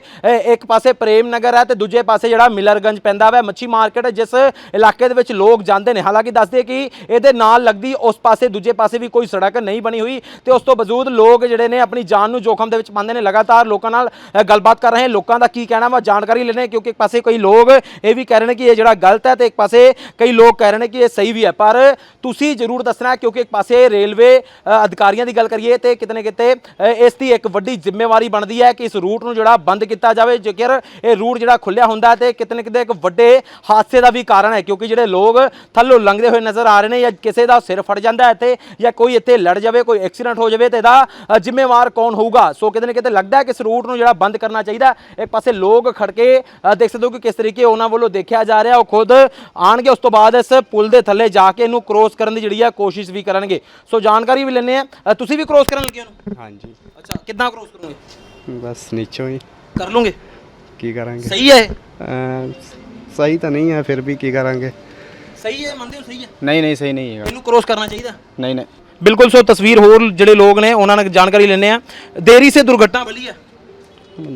ਇੱਕ ਪਾਸੇ ਪ੍ਰੇਮ ਨਗਰ ਹੈ ਤੇ ਦੂਜੇ ਪਾਸੇ ਜਿਹੜਾ ਮਿਲਰਗੰਜ ਪੈਂਦਾ ਵਾ ਮੱਛੀ ਮਾਰਕੀਟ ਜਿਸ ਇਲਾਕੇ ਦੇ ਵਿੱਚ ਲੋਕ ਜਾਂਦੇ ਨੇ। ਹਾਲਾਂਕਿ ਦੱਸਦੇ ਕਿ ਇਹਦੇ ਨਾਲ ਲੱਗਦੀ ਉਸ ਪਾਸੇ ਦੂਜੇ ਪਾਸੇ ਵੀ ਕੋਈ ਸੜਕ ਨਹੀਂ ਬਣੀ ਹੋਈ ਤੇ ਉਸ ਤੋਂ ਬਾਵਜੂਦ ਲੋਕ ਜਿਹੜੇ ਨੇ ਆਪਣੀ ਜਾਨ ਨੂੰ ਜੋਖਮ ਦੇ ਵਿੱਚ ਪਾਉਂਦੇ ਨੇ। ਲਗਾਤਾਰ ਲੋਕਾਂ ਨਾਲ ਗੱਲਬਾਤ ਕਰ ਰਹੇ ਹਾਂ ਲੋਕਾਂ ਦਾ ਕੀ ਕਹਿਣਾ ਵਾ? ਜਾਣਕਾਰੀ ਲੈਣੇ ਕਿਉਂਕਿ ਇੱਕ ਪਾਸੇ ਕਈ ਲੋਕ ਇਹ ਵੀ ਕਹਿ ਰਹੇ ਨੇ ਕਿ ਇਹ ਜਿਹੜਾ ਗਲਤ ਹੈ ਤੇ ਇੱਕ ਪਾਸੇ ਕਈ ਲੋਕ ਕਹਿ ਰਹੇ ਨੇ ਕਿ ਇਹ ਸਹੀ ਵੀ ਹੈ। ਪਰ ਤੁਸੀਂ ਜ਼ਰੂਰ ਦੱਸਣਾ ਕਿਉਂਕਿ ਇੱਕ ਪਾਸੇ ਰੇਲਵੇ ਅਧਿਕਾਰੀਆਂ ਦੀ ਗੱਲ ਕਰੀਏ ਤੇ ਕਿਤੇ ਨਾ ਕਿਤੇ ਇਸ ਦੀ ਇੱਕ ਵੱਡੀ ਜ਼ਿੰਮੇਵਾਰੀ ਬਣਦੀ ਹੈ ਕਿ ਇਸ ਰੂਟ ਨੂੰ ਜਿਹੜਾ ਬੰਦ ਕੀਤਾ ਜਾਵੇ। ਜੇਕਰ ਇਹ ਰੂਟ ਜਿਹੜਾ ਖੁੱਲਿਆ ਹੁੰਦਾ ਤੇ ਕਿਤੇ ਨਾ ਕਿਤੇ ਇੱਕ ਵੱਡੇ ਹਾਦਸੇ ਦਾ ਵੀ ਕਾਰਨ ਹੈ, ਕਿਉਂਕਿ ਜਿਹੜੇ ਲੋਕ ਥੱਲੋਂ ਲੰਘਦੇ ਹੋਏ ਨਜ਼ਰ ਆ ਰਹੇ ਨੇ ਜਾਂ ਕਿਸੇ ਦਾ ਸਿਰ ਫਟ ਜਾਂਦਾ ਹੈ ਇੱਥੇ ਜਾਂ ਕੋਈ ਇੱਥੇ ਲੜ ਜਾਵੇ, ਕੋਈ ਐਕਸੀਡੈਂਟ ਹੋ ਜਾਵੇ ਤੇ ਇਹਦਾ ਜ਼ਿੰਮੇਵਾਰ ਜ਼ਿੰਮੇਵਾਰ ਕੌਣ ਹੋਊਗਾ? ਸੋ ਕਿਤੇ ਨਾ ਕਿਤੇ ਲੱਗਦਾ ਹੈ ਕਿ ਇਸ ਰੂਟ ਨੂੰ ਜਿਹੜਾ ਬੰਦ ਕਰਨਾ ਚਾਹੀਦਾ ਹੈ। ਇੱਕ ਪਾਸੇ ਲੋਕ ਖੜ ਕੇ ਅ, ਦੇਖ ਸਕਦੇ ਹੋ ਕਿ ਕਿਸ ਤਰੀਕੇ ਉਹਨਾਂ ਵੱਲੋਂ ਦੇਖਿਆ ਜਾ ਰਿਹਾ। ਉਹ ਖੁਦ ਆਣਗੇ ਉਸ ਤੋਂ ਬਾਅਦ ਇਸ ਪੁਲ ਦੇ ਥੱਲੇ ਜਾ ਕੇ ਇਹਨੂੰ ਕ੍ਰੋਸ ਕਰਨ ਦੀ ਜਿਹੜੀ ਹੈ ਕੋਸ਼ਿਸ਼ ਵੀ ਕਰਨਗੇ। ਸੋ ਜਾਣਕਾਰੀ ਵੀ ਲੈਣੇ ਆ ਤੁਸੀਂ ਵੀ ਕ੍ਰੋਸ ਕਰਨ ਲੱਗੇ ਹੋ ਹਾਂਜੀ। ਅੱਛਾ ਕਿੱਦਾਂ ਕ੍ਰੋਸ ਕਰੋਗੇ? ਬਸ ਨੀਚੋਂ ਹੀ। ਕਰ ਲਓਗੇ ਕੀ ਕਰਾਂਗੇ? ਸਹੀ ਹੈ ਸਹੀ ਤਾਂ ਨਹੀਂ ਹੈ ਫਿਰ ਵੀ ਕੀ ਕਰਾਂਗੇ? ਸਹੀ ਹੈ ਮੰਨਦੇ ਹੋ ਸਹੀ ਹੈ? ਨਹੀਂ ਨਹੀਂ ਸਹੀ ਨਹੀਂ ਹੈਗਾ। ਇਹਨੂੰ ਕ੍ਰੋਸ ਕਰਨਾ ਚਾਹੀਦਾ? ਨਹੀਂ ਨਹੀਂ। ਬਿਲਕੁਲ ਸੋ ਤਸਵੀਰ ਹੋਰ ਜਿਹੜੇ ਲੋਕ ਨੇ ਉਹਨਾਂ ਨਾਲ ਜਾਣਕਾਰੀ ਲੈਣੇ ਆ देरी से दुर्घटना भली है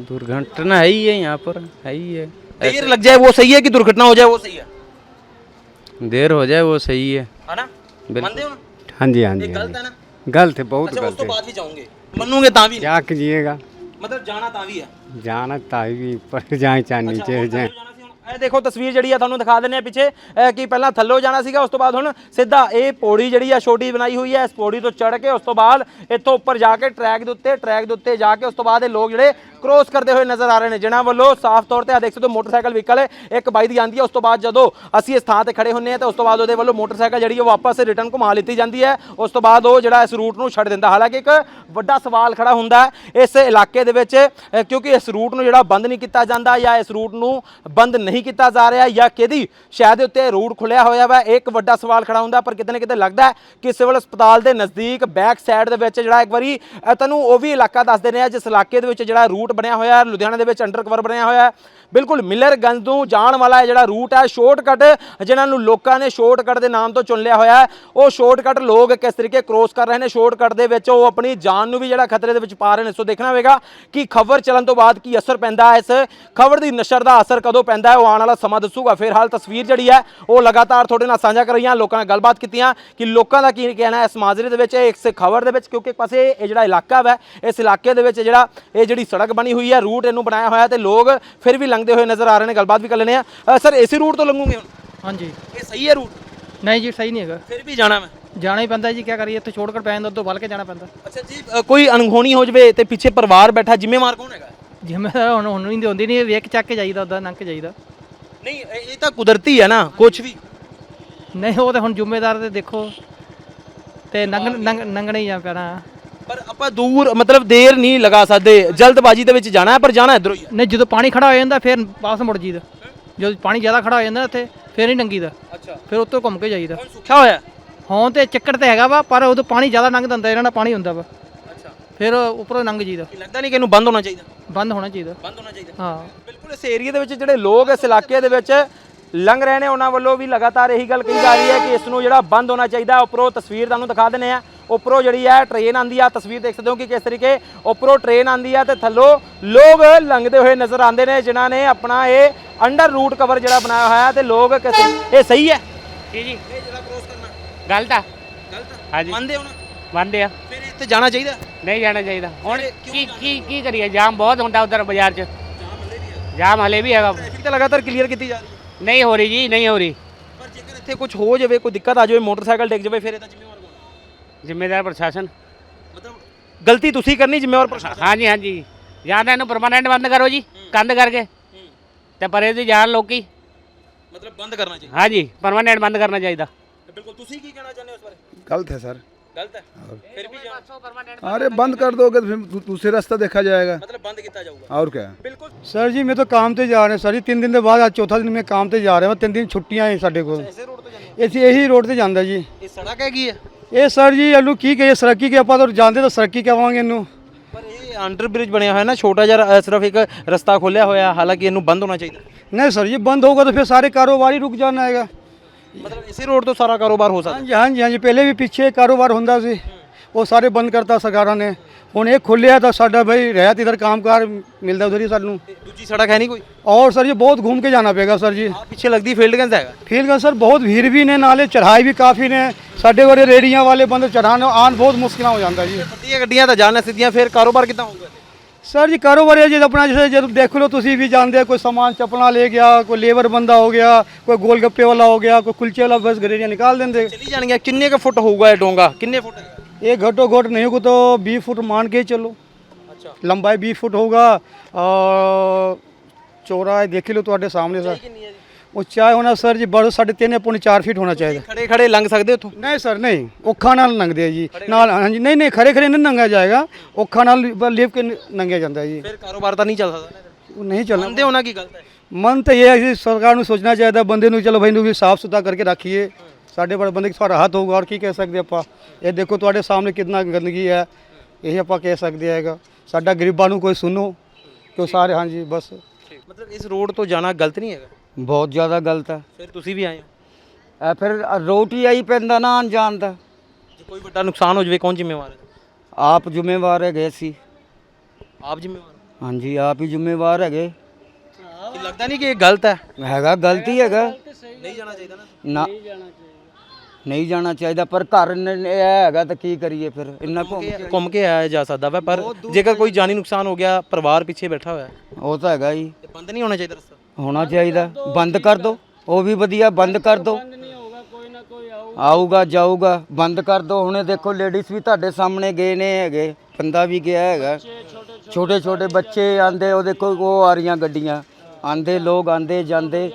दुर्घटना है ही है यहाँ पर है ही है देर लग जाए वो सही है कि दुर्घटना हो जाए वो सही है देर हो जाए वो सही है है ना बिल्कुल। ਮੰਨਦੇ ਹੋ ਨਾ हाँ जी हाँ जी ਇਹ हाँ ਗਲਤ ਹੈ ਨਾ जी गलत है बहुत ਅੱਛਾ ਉਸ ਤੋਂ गलत है ਬਾਅਦ ਵੀ ਜਾਓਗੇ ਮੰਨੂਗੇ ਤਾਂ ਵੀ ਨਹੀਂ। क्या कीजिएगा ਮਤਲਬ ਜਾਣਾ ਤਾਂ ਵੀ ਹੈ जाना ताई भी पर जाए चाहे नीचे जाए ਇਹ ਦੇਖੋ ਤਸਵੀਰ ਜਿਹੜੀ ਆ ਤੁਹਾਨੂੰ ਦਿਖਾ ਦਿੰਨੇ ਆ ਪਿੱਛੇ ਕਿ ਪਹਿਲਾਂ ਥੱਲੋਂ ਜਾਣਾ ਸੀਗਾ, ਉਸ ਤੋਂ ਬਾਅਦ ਹੁਣ ਸਿੱਧਾ ਇਹ ਪੌੜੀ ਜਿਹੜੀ ਆ ਛੋਟੀ ਬਣਾਈ ਹੋਈ ਹੈ ਇਸ ਪੌੜੀ ਤੋਂ ਚੜ ਕੇ ਉਸ ਤੋਂ ਬਾਅਦ ਇੱਥੋਂ ਉੱਪਰ ਜਾ ਕੇ ਟਰੈਕ ਦੇ ਉੱਤੇ ਟਰੈਕ ਦੇ ਉੱਤੇ ਜਾ ਕੇ ਉਸ ਤੋਂ ਬਾਅਦ ਇਹ ਲੋਕ ਜਿਹੜੇ ਕ੍ਰੋਸ ਕਰਦੇ ਹੋਏ ਨਜ਼ਰ ਆ ਰਹੇ ਨੇ ਜਿਨ੍ਹਾਂ ਵੱਲੋਂ ਸਾਫ਼ ਤੌਰ ਤੇ ਆ ਦੇਖ ਸਕਦੇ ਹੋ ਮੋਟਰਸਾਈਕਲ ਵਹੀਕਲ ਇੱਕ ਬਾਈ ਦੀ ਜਾਂਦੀ ਹੈ ਉਸ ਤੋਂ ਬਾਅਦ ਜਦੋਂ ਅਸੀਂ ਇਸ ਥਾਂ ਤੇ ਖੜੇ ਹੁੰਨੇ ਆ ਤਾਂ ਉਸ ਤੋਂ ਬਾਅਦ ਉਹਦੇ ਵੱਲੋਂ ਮੋਟਰਸਾਈਕਲ ਜਿਹੜੀ ਉਹ ਵਾਪਸ ਰਿਟਰਨ ਘੁਮਾ ਲਿੱਤੀ ਜਾਂਦੀ ਹੈ। ਉਸ ਤੋਂ ਬਾਅਦ ਉਹ ਜਿਹੜਾ ਇਸ ਰੂਟ ਨੂੰ ਛੱਡ ਦਿੰਦਾ। ਹਾਲਾਂਕਿ ਇੱਕ ਵੱਡਾ ਸਵਾਲ ਖੜਾ ਹੁੰਦਾ ਇਸ ਇਲਾਕੇ ਦੇ ਵਿੱਚ ਕਿਉਂਕਿ ਇਸ ਰੂਟ ਨੂੰ ਜਿਹੜਾ ਬੰਦ ਨਹੀਂ ਕੀਤਾ ਜਾਂਦਾ ਜਾਂ ਇਸ ਰੂਟ ਨੂੰ ਬੰਦ ਨਹੀਂ ਕੀਤਾ ਜਾ ਰਿਹਾ ਜਾਂ ਕਿਹਦੀ ਸ਼ਾਇਦ ਦੇ ਉੱਤੇ ਰੂਟ ਖੁੱਲਿਆ ਹੋਇਆ ਵਾ ਇਹ ਇੱਕ ਵੱਡਾ ਸਵਾਲ ਖੜਾ ਹੁੰਦਾ ਪਰ ਕਿਤੇ ਨਾ ਕਿਤੇ ਲੱਗਦਾ ਕਿ ਸਿਵਲ ਹਸਪਤਾਲ ਦੇ ਨਜ਼ਦੀਕ ਬੈਕ ਸਾਈਡ ਦੇ ਵਿੱਚ ਜਿਹੜਾ ਇੱਕ ਵਾਰੀ ਅ, ਤੁਹਾਨੂੰ ਉਹ ਵੀ ਇਲਾਕਾ ਦੱਸ ਦਿੰਦੇ ਆ ਜਿਸ ਇਲਾਕੇ ਦੇ ਵਿੱਚ ਜਿਹੜਾ ਰੂਟ ਬਣਿਆ ਹੋਇਆ ਹੈ, ਲੁਧਿਆਣਾ ਦੇ ਵਿੱਚ ਅੰਡਰ ਕਵਰ ਬਣਿਆ ਹੋਇਆ ਹੈ। ਬਿਲਕੁਲ ਮਿਲਰਗੰਜ ਨੂੰ ਜਾਣ ਵਾਲਾ ਇਹ ਜਿਹੜਾ ਰੂਟ ਹੈ ਸ਼ਾਰਟਕਟ ਜਿਨ੍ਹਾਂ ਨੂੰ ਲੋਕਾਂ ਨੇ ਸ਼ਾਰਟਕਟ ਦੇ ਨਾਮ ਤੋਂ ਚੁਣ ਲਿਆ ਹੋਇਆ ਹੈ। ਉਹ ਸ਼ਾਰਟਕਟ ਲੋਕ ਕਿਸ ਤਰੀਕੇ ਕ੍ਰੋਸ ਕਰ ਰਹੇ ਨੇ ਸ਼ਾਰਟਕਟ ਦੇ ਵਿੱਚ ਉਹ ਆਪਣੀ ਜਾਨ ਨੂੰ ਵੀ ਜਿਹੜਾ ਖਤਰੇ ਦੇ ਵਿੱਚ ਪਾ ਰਹੇ ਨੇ, ਸੋ ਦੇਖਣਾ ਹੋਵੇਗਾ ਕਿ ਖਬਰ ਚੱਲਣ ਤੋਂ ਬਾਅਦ ਕੀ ਅਸਰ ਪੈਂਦਾ ਹੈ। ਇਸ ਖਬਰ ਦੀ ਨਸ਼ਰ ਦਾ ਅਸਰ ਕਦੋਂ ਪੈਂਦਾ ਹੈ, ਉਹ ਆਉਣ ਵਾਲਾ ਸਮਾਂ ਦੱਸੂਗਾ। ਫਿਲਹਾਲ ਤਸਵੀਰ ਜਿਹੜੀ ਹੈ, ਉਹ ਲਗਾਤਾਰ ਤੁਹਾਡੇ ਨਾਲ ਸਾਂਝਾ ਕਰ ਰਹੀਆਂ, ਲੋਕਾਂ ਨਾਲ ਗੱਲਬਾਤ ਕੀਤੀਆਂ ਕਿ ਲੋਕਾਂ ਦਾ ਕੀ ਕਹਿਣਾ ਹੈ ਇਸ ਮਾਜਰੇ ਦੇ ਵਿੱਚ, ਇਸ ਖਬਰ ਦੇ ਵਿੱਚ, ਕਿਉਂਕਿ ਇੱਕ ਪਾਸੇ ਇਹ ਜਿਹੜਾ ਇਲਾਕਾ ਹੈ ਇਸ ਇਲਾਕੇ ਦੇ ਵਿੱਚ ਜਿਹੜਾ, ਇਹ ਜਿਹੜੀ ਸੜਕ ਬਣੀ ਹੋਈ ਹੈ ਰੂਟ ਇਹਨੂੰ ਬਣਾਇਆ ਹੋਇਆ ਤੇ ਲੋਕ ਫਿਰ ਵੀ ਲੰਘਦੇ ਹੋਏ ਨਜ਼ਰ ਆ ਰਹੇ ਨੇ ਗੱਲਬਾਤ ਵੀ ਕਰ ਲੈਣੇ ਆ ਸਰ ਇਸੇ ਰੂਟ ਤੋਂ ਲੰਘੂਗੇ ਹੁਣ? ਹਾਂਜੀ। ਇਹ ਸਹੀ ਹੈ ਰੂਟ ਨਹੀਂ ਜੀ ਸਹੀ ਨਹੀਂ ਹੈਗਾ। ਫਿਰ ਵੀ ਜਾਣਾ ਮੈਂ? ਜਾਣਾ ਹੀ ਪੈਂਦਾ ਜੀ ਕੀ ਕਰੀਏ ਇੱਥੇ ਛੋੜ ਕਰ ਪੈ ਜਾਂਦਾ ਉਦੋਂ ਵੱਲ ਕੇ ਜਾਣਾ ਪੈਂਦਾ। ਅੱਛਾ ਜੀ ਕੋਈ ਅਣਹੋਣੀ ਹੋ ਜਵੇ ਤੇ ਪਿੱਛੇ ਪਰਿਵਾਰ ਬੈਠਾ ਜ਼ਿੰਮੇਵਾਰ ਕੌਣ ਹੈਗਾ? ਜ਼ਿੰਮੇਦਾਰ ਹੁਣ ਹੁਣ ਨਹੀਂ ਹੁੰਦੀ ਨਹੀਂ ਵੇਖ ਚੱਕ ਕੇ ਜਾਈਦਾ ਉਦਾਂ ਲੰਘ ਕੇ ਜਾਈਦਾ। ਨਹੀਂ ਇਹ ਤਾਂ ਕੁਦਰਤੀ ਹੈ ਨਾ ਕੁਝ ਵੀ। ਨਹੀਂ ਉਹ ਤੇ ਹੁਣ ਜ਼ਿੰਮੇਦਾਰ ਤੇ ਦੇਖੋ ਤੇ ਲੰਘ- ਲੰਘਣਾ ਹੀ ਜਾ ਪੈਣਾ। ਪਰ ਆਪਾਂ ਦੂਰ ਮਤਲਬ ਦੇਰ ਨਹੀਂ ਲਗਾ ਸਕਦੇ। ਜਲਦਬਾਜ਼ੀ ਦੇ ਵਿੱਚ ਜਾਣਾ ਹੈ ਪਰ ਜਾਣਾ ਇਧਰੋਂ ਹੀ ਹੈ। ਨਹੀਂ ਜਦੋਂ ਪਾਣੀ ਖੜਾ ਹੋ ਜਾਂਦਾ ਫਿਰ ਵਾਪਸ ਮੁੜ ਜੀਦਾ ਜਦੋਂ ਪਾਣੀ ਜ਼ਿਆਦਾ ਖੜਾ ਹੋ ਜਾਂਦਾ ਉੱਥੇ ਫਿਰ ਨਹੀਂ ਲੰਘੀਦਾ। ਅੱਛਾ। ਫਿਰ ਉੱਤੋਂ ਘੁੰਮ ਕੇ ਜਾਈਦਾ। ਸੁੱਖਿਆ ਹੋਇਆ ਹਾਂ? ਤੇ ਚੱਕਰ ਤੇ ਹੈਗਾ ਵਾ ਪਰ ਉਦੋਂ ਪਾਣੀ ਜ਼ਿਆਦਾ ਲੰਘਦਾ ਹੁੰਦਾ ਇਹਨਾਂ ਨਾਲ ਪਾਣੀ ਹੁੰਦਾ ਵਾ। ਅੱਛਾ। ਫਿਰ ਉੱਪਰੋਂ ਲੰਘ ਜੀਦਾ ਲੱਗਦਾ ਨਹੀਂ ਕਿ ਇਹਨੂੰ ਬੰਦ ਹੋਣਾ ਚਾਹੀਦਾ? ਬੰਦ ਹੋਣਾ ਚਾਹੀਦਾ। ਬੰਦ ਹੋਣਾ ਚਾਹੀਦਾ। ਹਾਂ। ਬਿਲਕੁਲ ਇਸ ਏਰੀਆ ਦੇ ਵਿੱਚ ਜਿਹੜੇ ਲੋਕ ਇਸ ਇਲਾਕੇ ਦੇ ਵਿੱਚ ਲੰਘ ਰਹੇ ਨੇ ਉਹਨਾਂ ਵੱਲੋਂ ਵੀ ਲਗਾਤਾਰ ਇਹੀ ਗੱਲ ਕਹੀ ਜਾ ਰਹੀ ਹੈ ਕਿ ਇਸ ਨੂੰ ਜਿਹੜਾ ਬੰਦ ਹੋਣਾ ਚਾਹੀਦਾ ਉੱਪਰੋਂ ਤਸਵੀਰ ਤੁਹਾਨੂੰ ਦਿਖਾ ਦਿੰਦੇ ਆ ਉੱਪਰੋਂ ਜਿਹੜੀ ਹੈ ਟ੍ਰੇਨ ਆਂਦੀ ਆ ਤਸਵੀਰ ਦੇਖ ਸਕਦੇ ਹੋ ਕਿ ਕਿਸ ਤਰੀਕੇ ਉੱਪਰੋਂ ਟ੍ਰੇਨ ਆਂਦੀ ਆ ਤੇ ਥੱਲੋਂ ਲੋਕ ਲੰਘਦੇ ਹੋਏ ਨਜ਼ਰ ਆਉਂਦੇ ਨੇ ਜਿਨ੍ਹਾਂ ਨੇ ਆਪਣਾ ਇਹ ਅੰਡਰ ਰੂਟ ਕਵਰ ਜਿਹੜਾ ਬਣਾਇਆ ਹੋਇਆ ਹੈ ਤੇ ਲੋਕ ਕਿਸ ਇਹ ਸਹੀ ਹੈ? ਜੀ ਜੀ? ਇਹ ਜਿਹੜਾ ਕ੍ਰੋਸ ਕਰਨਾ। ਗਲਤ ਆ। ਗਲਤ ਹਾਂਜੀ। ਮੰਨਦੇ ਹੋ ਨਾ? ਬੰਦੇ ਆ। ਫਿਰ ਇੱਥੇ ਜਾਣਾ ਚਾਹੀਦਾ? ਨਹੀਂ ਜਾਣਾ ਚਾਹੀਦਾ। ਹੁਣ ਕੀ ਕੀ ਕੀ ਕਰੀਏ? ਜਾਮ ਬਹੁਤ ਹੁੰਦਾ ਉਧਰ ਬਾਜ਼ਾਰ 'ਚ। ਜਾਮ ਹਲੇ ਵੀ ਹੈਗਾ। ਟ੍ਰੈਫਿਕ ਤਾਂ ਲਗਾਤਾਰ ਕਲੀਅਰ ਕੀਤੀ ਜਾ ਰਹੀ ਹੈ। ਨਹੀਂ ਹੋ ਰਹੀ ਜੀ ਨਹੀਂ ਹੋ ਰਹੀ। ਪਰ ਜੇਕਰ ਇੱਥੇ ਕੁਝ ਹੋ ਜਾਵੇ ਕੋਈ ਦਿੱਕਤ ਆ ਜਾਵੇ ਮੋਟਰਸਾਈਕਲ ਡਿੱਗ ਜਾਵੇ ਫਿਰ ਇਹਦਾ ਜ਼ਿੰਮੇਵਾਰ ਕੌਣ ਜ਼ਿੰਮੇਦਾਰ ਪ੍ਰਸ਼ਾਸਨ ਮਤਲਬ ਗਲਤੀ ਤੁਸੀਂ ਕਰਨੀ ਜ਼ਿੰਮੇਵਾਰ ਪ੍ਰਸ਼ਾਸਨ ਹਾਂਜੀ ਹਾਂਜੀ ਜਾਂ ਤਾਂ ਇਹਨੂੰ ਪਰਮਾਨੈਂਟ ਬੰਦ ਕਰੋ ਜੀ ਕੰਧ ਕਰਕੇ ਤੇ ਪਰੇ ਦੀ ਜਾਣ ਲੋਕੀ ਮਤਲਬ ਬੰਦ ਕਰਨਾ ਚਾਹੀਦਾ ਹਾਂਜੀ ਪਰਮਾਨੈਂਟ ਬੰਦ ਕਰਨਾ ਚਾਹੀਦਾ ਬਿਲਕੁਲ ਤੁਸੀਂ ਕੀ ਕਹਿਣਾ ਚਾਹੁੰਦੇ ਹੋ ਇਸ ਬਾਰੇ गलत है सर ਗਲਤ ਹੈ ਫਿਰ ਵੀ ਜਾਣ अरे बंद कर दोगे तो फिर दू- दूसरे रास्ता देखा जाएगा ਮਤਲਬ ਬੰਦ ਕੀਤਾ ਜਾਊਗਾ और क्या ਬਿਲਕੁਲ ਸਰ ਜੀ ਮੈਂ ਤਾਂ ਕੰਮ ਤੇ ਜਾ ਰਿਹਾ ਸਰ ਜੀ ਤਿੰਨ ਦਿਨ ਦੇ ਬਾਅਦ ਅੱਜ ਚੌਥਾ ਦਿਨ ਮੈਂ ਕੰਮ ਤੇ ਜਾ ਰਿਹਾ ਹਾਂ ਤਿੰਨ ਦਿਨ ਛੁੱਟੀਆਂ ਹੈ ਸਾਡੇ ਕੋਲ ਇਸੇ ਰੋਡ ਤੋਂ ਜਾਂਦੇ ਅਸੀਂ ਇਹੀ ਰੋਡ ਤੇ ਜਾਂਦਾ ਜੀ ਇਹ ਸੜਕ ਹੈਗੀ ਹੈ ਇਹ ਸਰ ਜੀ ਇਹਨੂੰ ਕੀ ਕਹੀਏ ਸੜਕੀ ਕਿ ਆਪਾਂ ਤਾਂ ਜਾਂਦੇ ਤਾਂ ਸੜਕੀ ਕਹਾਂਗੇ ਇਹਨੂੰ? ਪਰ ਇਹ ਅੰਡਰ ਬ੍ਰਿਜ ਬਣਿਆ ਹੋਇਆ ਨਾ ਛੋਟਾ ਜਿਹਾ ਸਿਰਫ ਇੱਕ ਰਸਤਾ ਖੋਲਿਆ ਹੋਇਆ ਹਾਲਾਂਕਿ ਇਹਨੂੰ ਬੰਦ ਹੋਣਾ ਚਾਹੀਦਾ। ਨਹੀਂ ਸਰ ਜੀ ਬੰਦ ਹੋਗਾ ਤਾਂ ਫਿਰ ਸਾਰੇ ਕਾਰੋਬਾਰ ਹੀ ਰੁਕ ਜਾਣਾ ਹੈਗਾ। ਮਤਲਬ ਇਸੇ ਰੋਡ ਤੋਂ ਸਾਰਾ ਕਾਰੋਬਾਰ ਹੋ ਸਕਦਾ। ਹਾਂਜੀ ਹਾਂਜੀ ਹਾਂਜੀ ਪਹਿਲੇ ਵੀ ਪਿੱਛੇ ਕਾਰੋਬਾਰ ਹੁੰਦਾ ਸੀ। ਉਹ ਸਾਰੇ ਬੰਦ ਕਰਤਾ ਸਰਕਾਰਾਂ ਨੇ। ਹੁਣ ਇਹ ਖੁੱਲਿਆ ਤਾਂ ਸਾਡਾ ਬਈ ਰਹਿਤ ਇਧਰ ਕਾਮਕਾਰ ਮਿਲਦਾ ਉਧਰ ਹੀ ਸਾਨੂੰ। ਦੂਜੀ ਸੜਕ ਹੈ ਨਹੀਂ ਕੋਈ? ਔਰ ਸਰ ਜੀ ਬਹੁਤ ਘੁੰਮ ਕੇ ਜਾਣਾ ਪਏਗਾ ਸਰ ਜੀ। ਪਿੱਛੇ ਲੱਗਦੀ ਫੀਲਡਗੰਜ ਹੈਗਾ। ਫੀਲਡਗੰਜ ਸਰ ਬਹੁਤ ਵੀਰ ਵੀ ਨੇ ਨਾਲੇ ਚੜਾਈ ਵੀ ਕਾਫੀ ਨੇ। ਸਾਡੇ ਵਰੇ ਰੇੜੀਆਂ ਵਾਲੇ ਬੰਦੇ ਚੜਾਣ ਆਣ ਬਹੁਤ ਮੁਸ਼ਕਿਲਾਂ ਹੋ ਜਾਂਦਾ ਜੀ। ਪੱਟੀਆਂ ਗੱਡੀਆਂ ਤਾਂ ਜਾਣ ਸਿੱਧੀਆਂ ਫਿਰ ਕਾਰੋਬਾਰ ਕਿੱਦਾਂ ਹੋਊਗਾ? ਸਰ ਜੀ ਕਾਰੋਬਾਰ ਹੈ ਜੀ ਆਪਣਾ ਜਿਵੇਂ ਜਦ ਦੇਖ ਲਓ ਤੁਸੀਂ ਵੀ ਜਾਣਦੇ ਹੋ ਕੋਈ ਸਮਾਨ ਚਪਲਾਂ ਲੈ ਗਿਆ ਕੋਈ ਲੇਬਰ ਬੰਦਾ ਹੋ ਗਿਆ ਕੋਈ ਗੋਲ ਗੱਪੇ ਵਾਲਾ ਹੋ ਗਿਆ ਕੋਈ ਕੁਲਚੇ ਵਾਲਾ ਬਸ ਗਰੇਰੀਆਂ ਨਿਕਾਲ ਦਿੰਦੇ। ਚਲੀ ਜਾਣਗੇ ਕਿੰਨੇ ਕ ਫੁੱਟ ਹੋਊਗਾ ਇਹ ਡੋਂਗਾ? ਕਿੰਨੇ ਫੁੱਟ? ये घटो घट नहीं होगा तो बीस फुट मान के ही चलो ਅੱਛਾ लंबाई बीस फुट होगा और चौड़ाई देख लो तो सामने सर ਕਿੰਨੀ ਹੈ ਜੀ ऊंचाई होना सर जी बड़ साढ़े तीन पौने चार फीट होना चाहिए ਖੜੇ ਖੜੇ ਲੰਘ ਸਕਦੇ ਉੱਥੋਂ ਨਹੀਂ ਸਰ ਨਹੀਂ ਔਖਾ ਨਾਲ ਲੰਘਦੇ ਆ ਜੀ ਨਾਲ ਹਾਂਜੀ ਨਹੀਂ ਨਹੀਂ ਖਰੇ ਖਰੇ ਨਹੀਂ ਲੰਘਿਆ ਜਾਏਗਾ ਔਖਾ ਨਾਲ ਲਿਵ ਕੇ ਲੰਘਿਆ ਜਾਂਦਾ ਜੀ ਫਿਰ ਕਾਰੋਬਾਰ ਤਾਂ ਨਹੀਂ ਚੱਲ ਸਕਦਾ ਨਾ ਉਹ ਨਹੀਂ ਚੱਲਣਾ ਮੰਨਦੇ ਹੋ ਨਾ ਕੀ ਗਲਤ ਹੈ ਮਨ ਤਾਂ ਇਹ ਹੈ ਕਿ ਸਰਕਾਰ ਨੂੰ ਸੋਚਣਾ ਚਾਹੀਦਾ ਬੰਦੇ ਨੂੰ ਚਲੋ ਭਾਈ ਨੂੰ ਵੀ ਸਾਫ ਸੁਥਰਾ ਕਰਕੇ ਰੱਖੀਏ ਸਾਡੇ ਬੜੇ ਬੰਦੇ ਸਾਡਾ ਹੱਥ ਹੋਊਗਾ ਔਰ ਕੀ ਕਹਿ ਸਕਦੇ ਆਪਾਂ? ਇਹ ਦੇਖੋ ਤੁਹਾਡੇ ਸਾਹਮਣੇ ਕਿੰਨਾ ਗੰਦਗੀ ਹੈ। ਇਹ ਆਪਾਂ ਕਹਿ ਸਕਦੇ ਹੈਗਾ। ਸਾਡਾ ਗਰੀਬਾਂ ਨੂੰ ਕੋਈ ਸੁਣੋ ਕਿ ਉਹ ਸਾਰੇ ਹਾਂਜੀ ਬਸ। ਮਤਲਬ ਇਸ ਰੋਡ ਤੋਂ ਜਾਣਾ ਗਲਤ ਨਹੀਂ ਹੈਗਾ? ਬਹੁਤ ਜ਼ਿਆਦਾ ਗਲਤ ਹੈ। ਫਿਰ ਤੁਸੀਂ ਵੀ ਆਏ ਹੋ? ਇਹ ਫਿਰ ਰੋਟੀ ਆਈ ਪੈਂਦਾ ਨਾ ਅਣਜਾਣ ਦਾ। ਜੇ ਕੋਈ ਵੱਡਾ ਨੁਕਸਾਨ ਹੋ ਜਾਵੇ ਕੌਣ ਜ਼ਿੰਮੇਵਾਰ ਹੈ? ਆਪ ਜ਼ਿੰਮੇਵਾਰ ਹੈਗੇ ਸੀ ਆਪ ਜ਼ਿੰਮੇਵਾਰ ਹੋ। ਹਾਂਜੀ ਆਪ ਹੀ ਜ਼ਿੰਮੇਵਾਰ ਹੈਗੇ। ਲੱਗਦਾ ਨਹੀਂ ਕਿ ਇਹ ਗਲਤ ਹੈ? ਹੈਗਾ ਗਲਤੀ ਹੈਗਾ। ਨਹੀਂ ਜਾਣਾ ਚਾਹੀਦਾ ਨਾ। ਨਾ। ਨਹੀਂ ਜਾਣਾ ਚਾਹੀਦਾ ਪਰ ਘਰ ਨ- ਨ- ਇਹ ਹੈਗਾ ਤਾਂ ਕੀ ਕਰੀਏ ਫਿਰ? ਇੰਨਾ ਘੁੰਮ ਕੇ ਘੁੰਮ ਕੇ ਆਇਆ ਜਾ ਸਕਦਾ ਵਾ ਪਰ ਜੇਕਰ ਕੋਈ ਜਾਨੀ ਨੁਕਸਾਨ ਹੋ ਗਿਆ ਪਰਿਵਾਰ ਪਿੱਛੇ ਬੈਠਾ ਹੋਇਆ। ਹੈ ਉਹ ਤਾਂ ਹੈਗਾ ਜੀ। ਤੇ ਬੰਦ ਨਹੀਂ ਹੋਣਾ ਚਾਹੀਦਾ ਰਸਤਾ ਹੋਣਾ ਚਾਹੀਦਾ। ਬੰਦ ਕਰ ਦੋ। ਉਹ ਵੀ ਵਧੀਆ ਬੰਦ ਕਰ ਦੋ। ਆਊਗਾ ਜਾਊਗਾ ਬੰਦ ਕਰ ਦੋ। ਹੁਣੇ ਦੇਖੋ ਲੇਡੀਜ਼ ਵੀ ਤੁਹਾਡੇ ਸਾਹਮਣੇ ਗਏ ਨੇ ਹੈਗੇ। ਬੰਦਾ ਵੀ ਗਿਆ ਹੈਗਾ। ਛੋਟੇ ਛੋਟੇ ਬੱਚੇ ਆਂਦੇ ਉਹ ਦੇਖੋ ਉਹ ਆ ਰਹੀਆਂ ਗੱਡੀਆਂ। ਆਂਦੇ ਲੋਕ ਆਂਦੇ ਜਾਂਦੇ।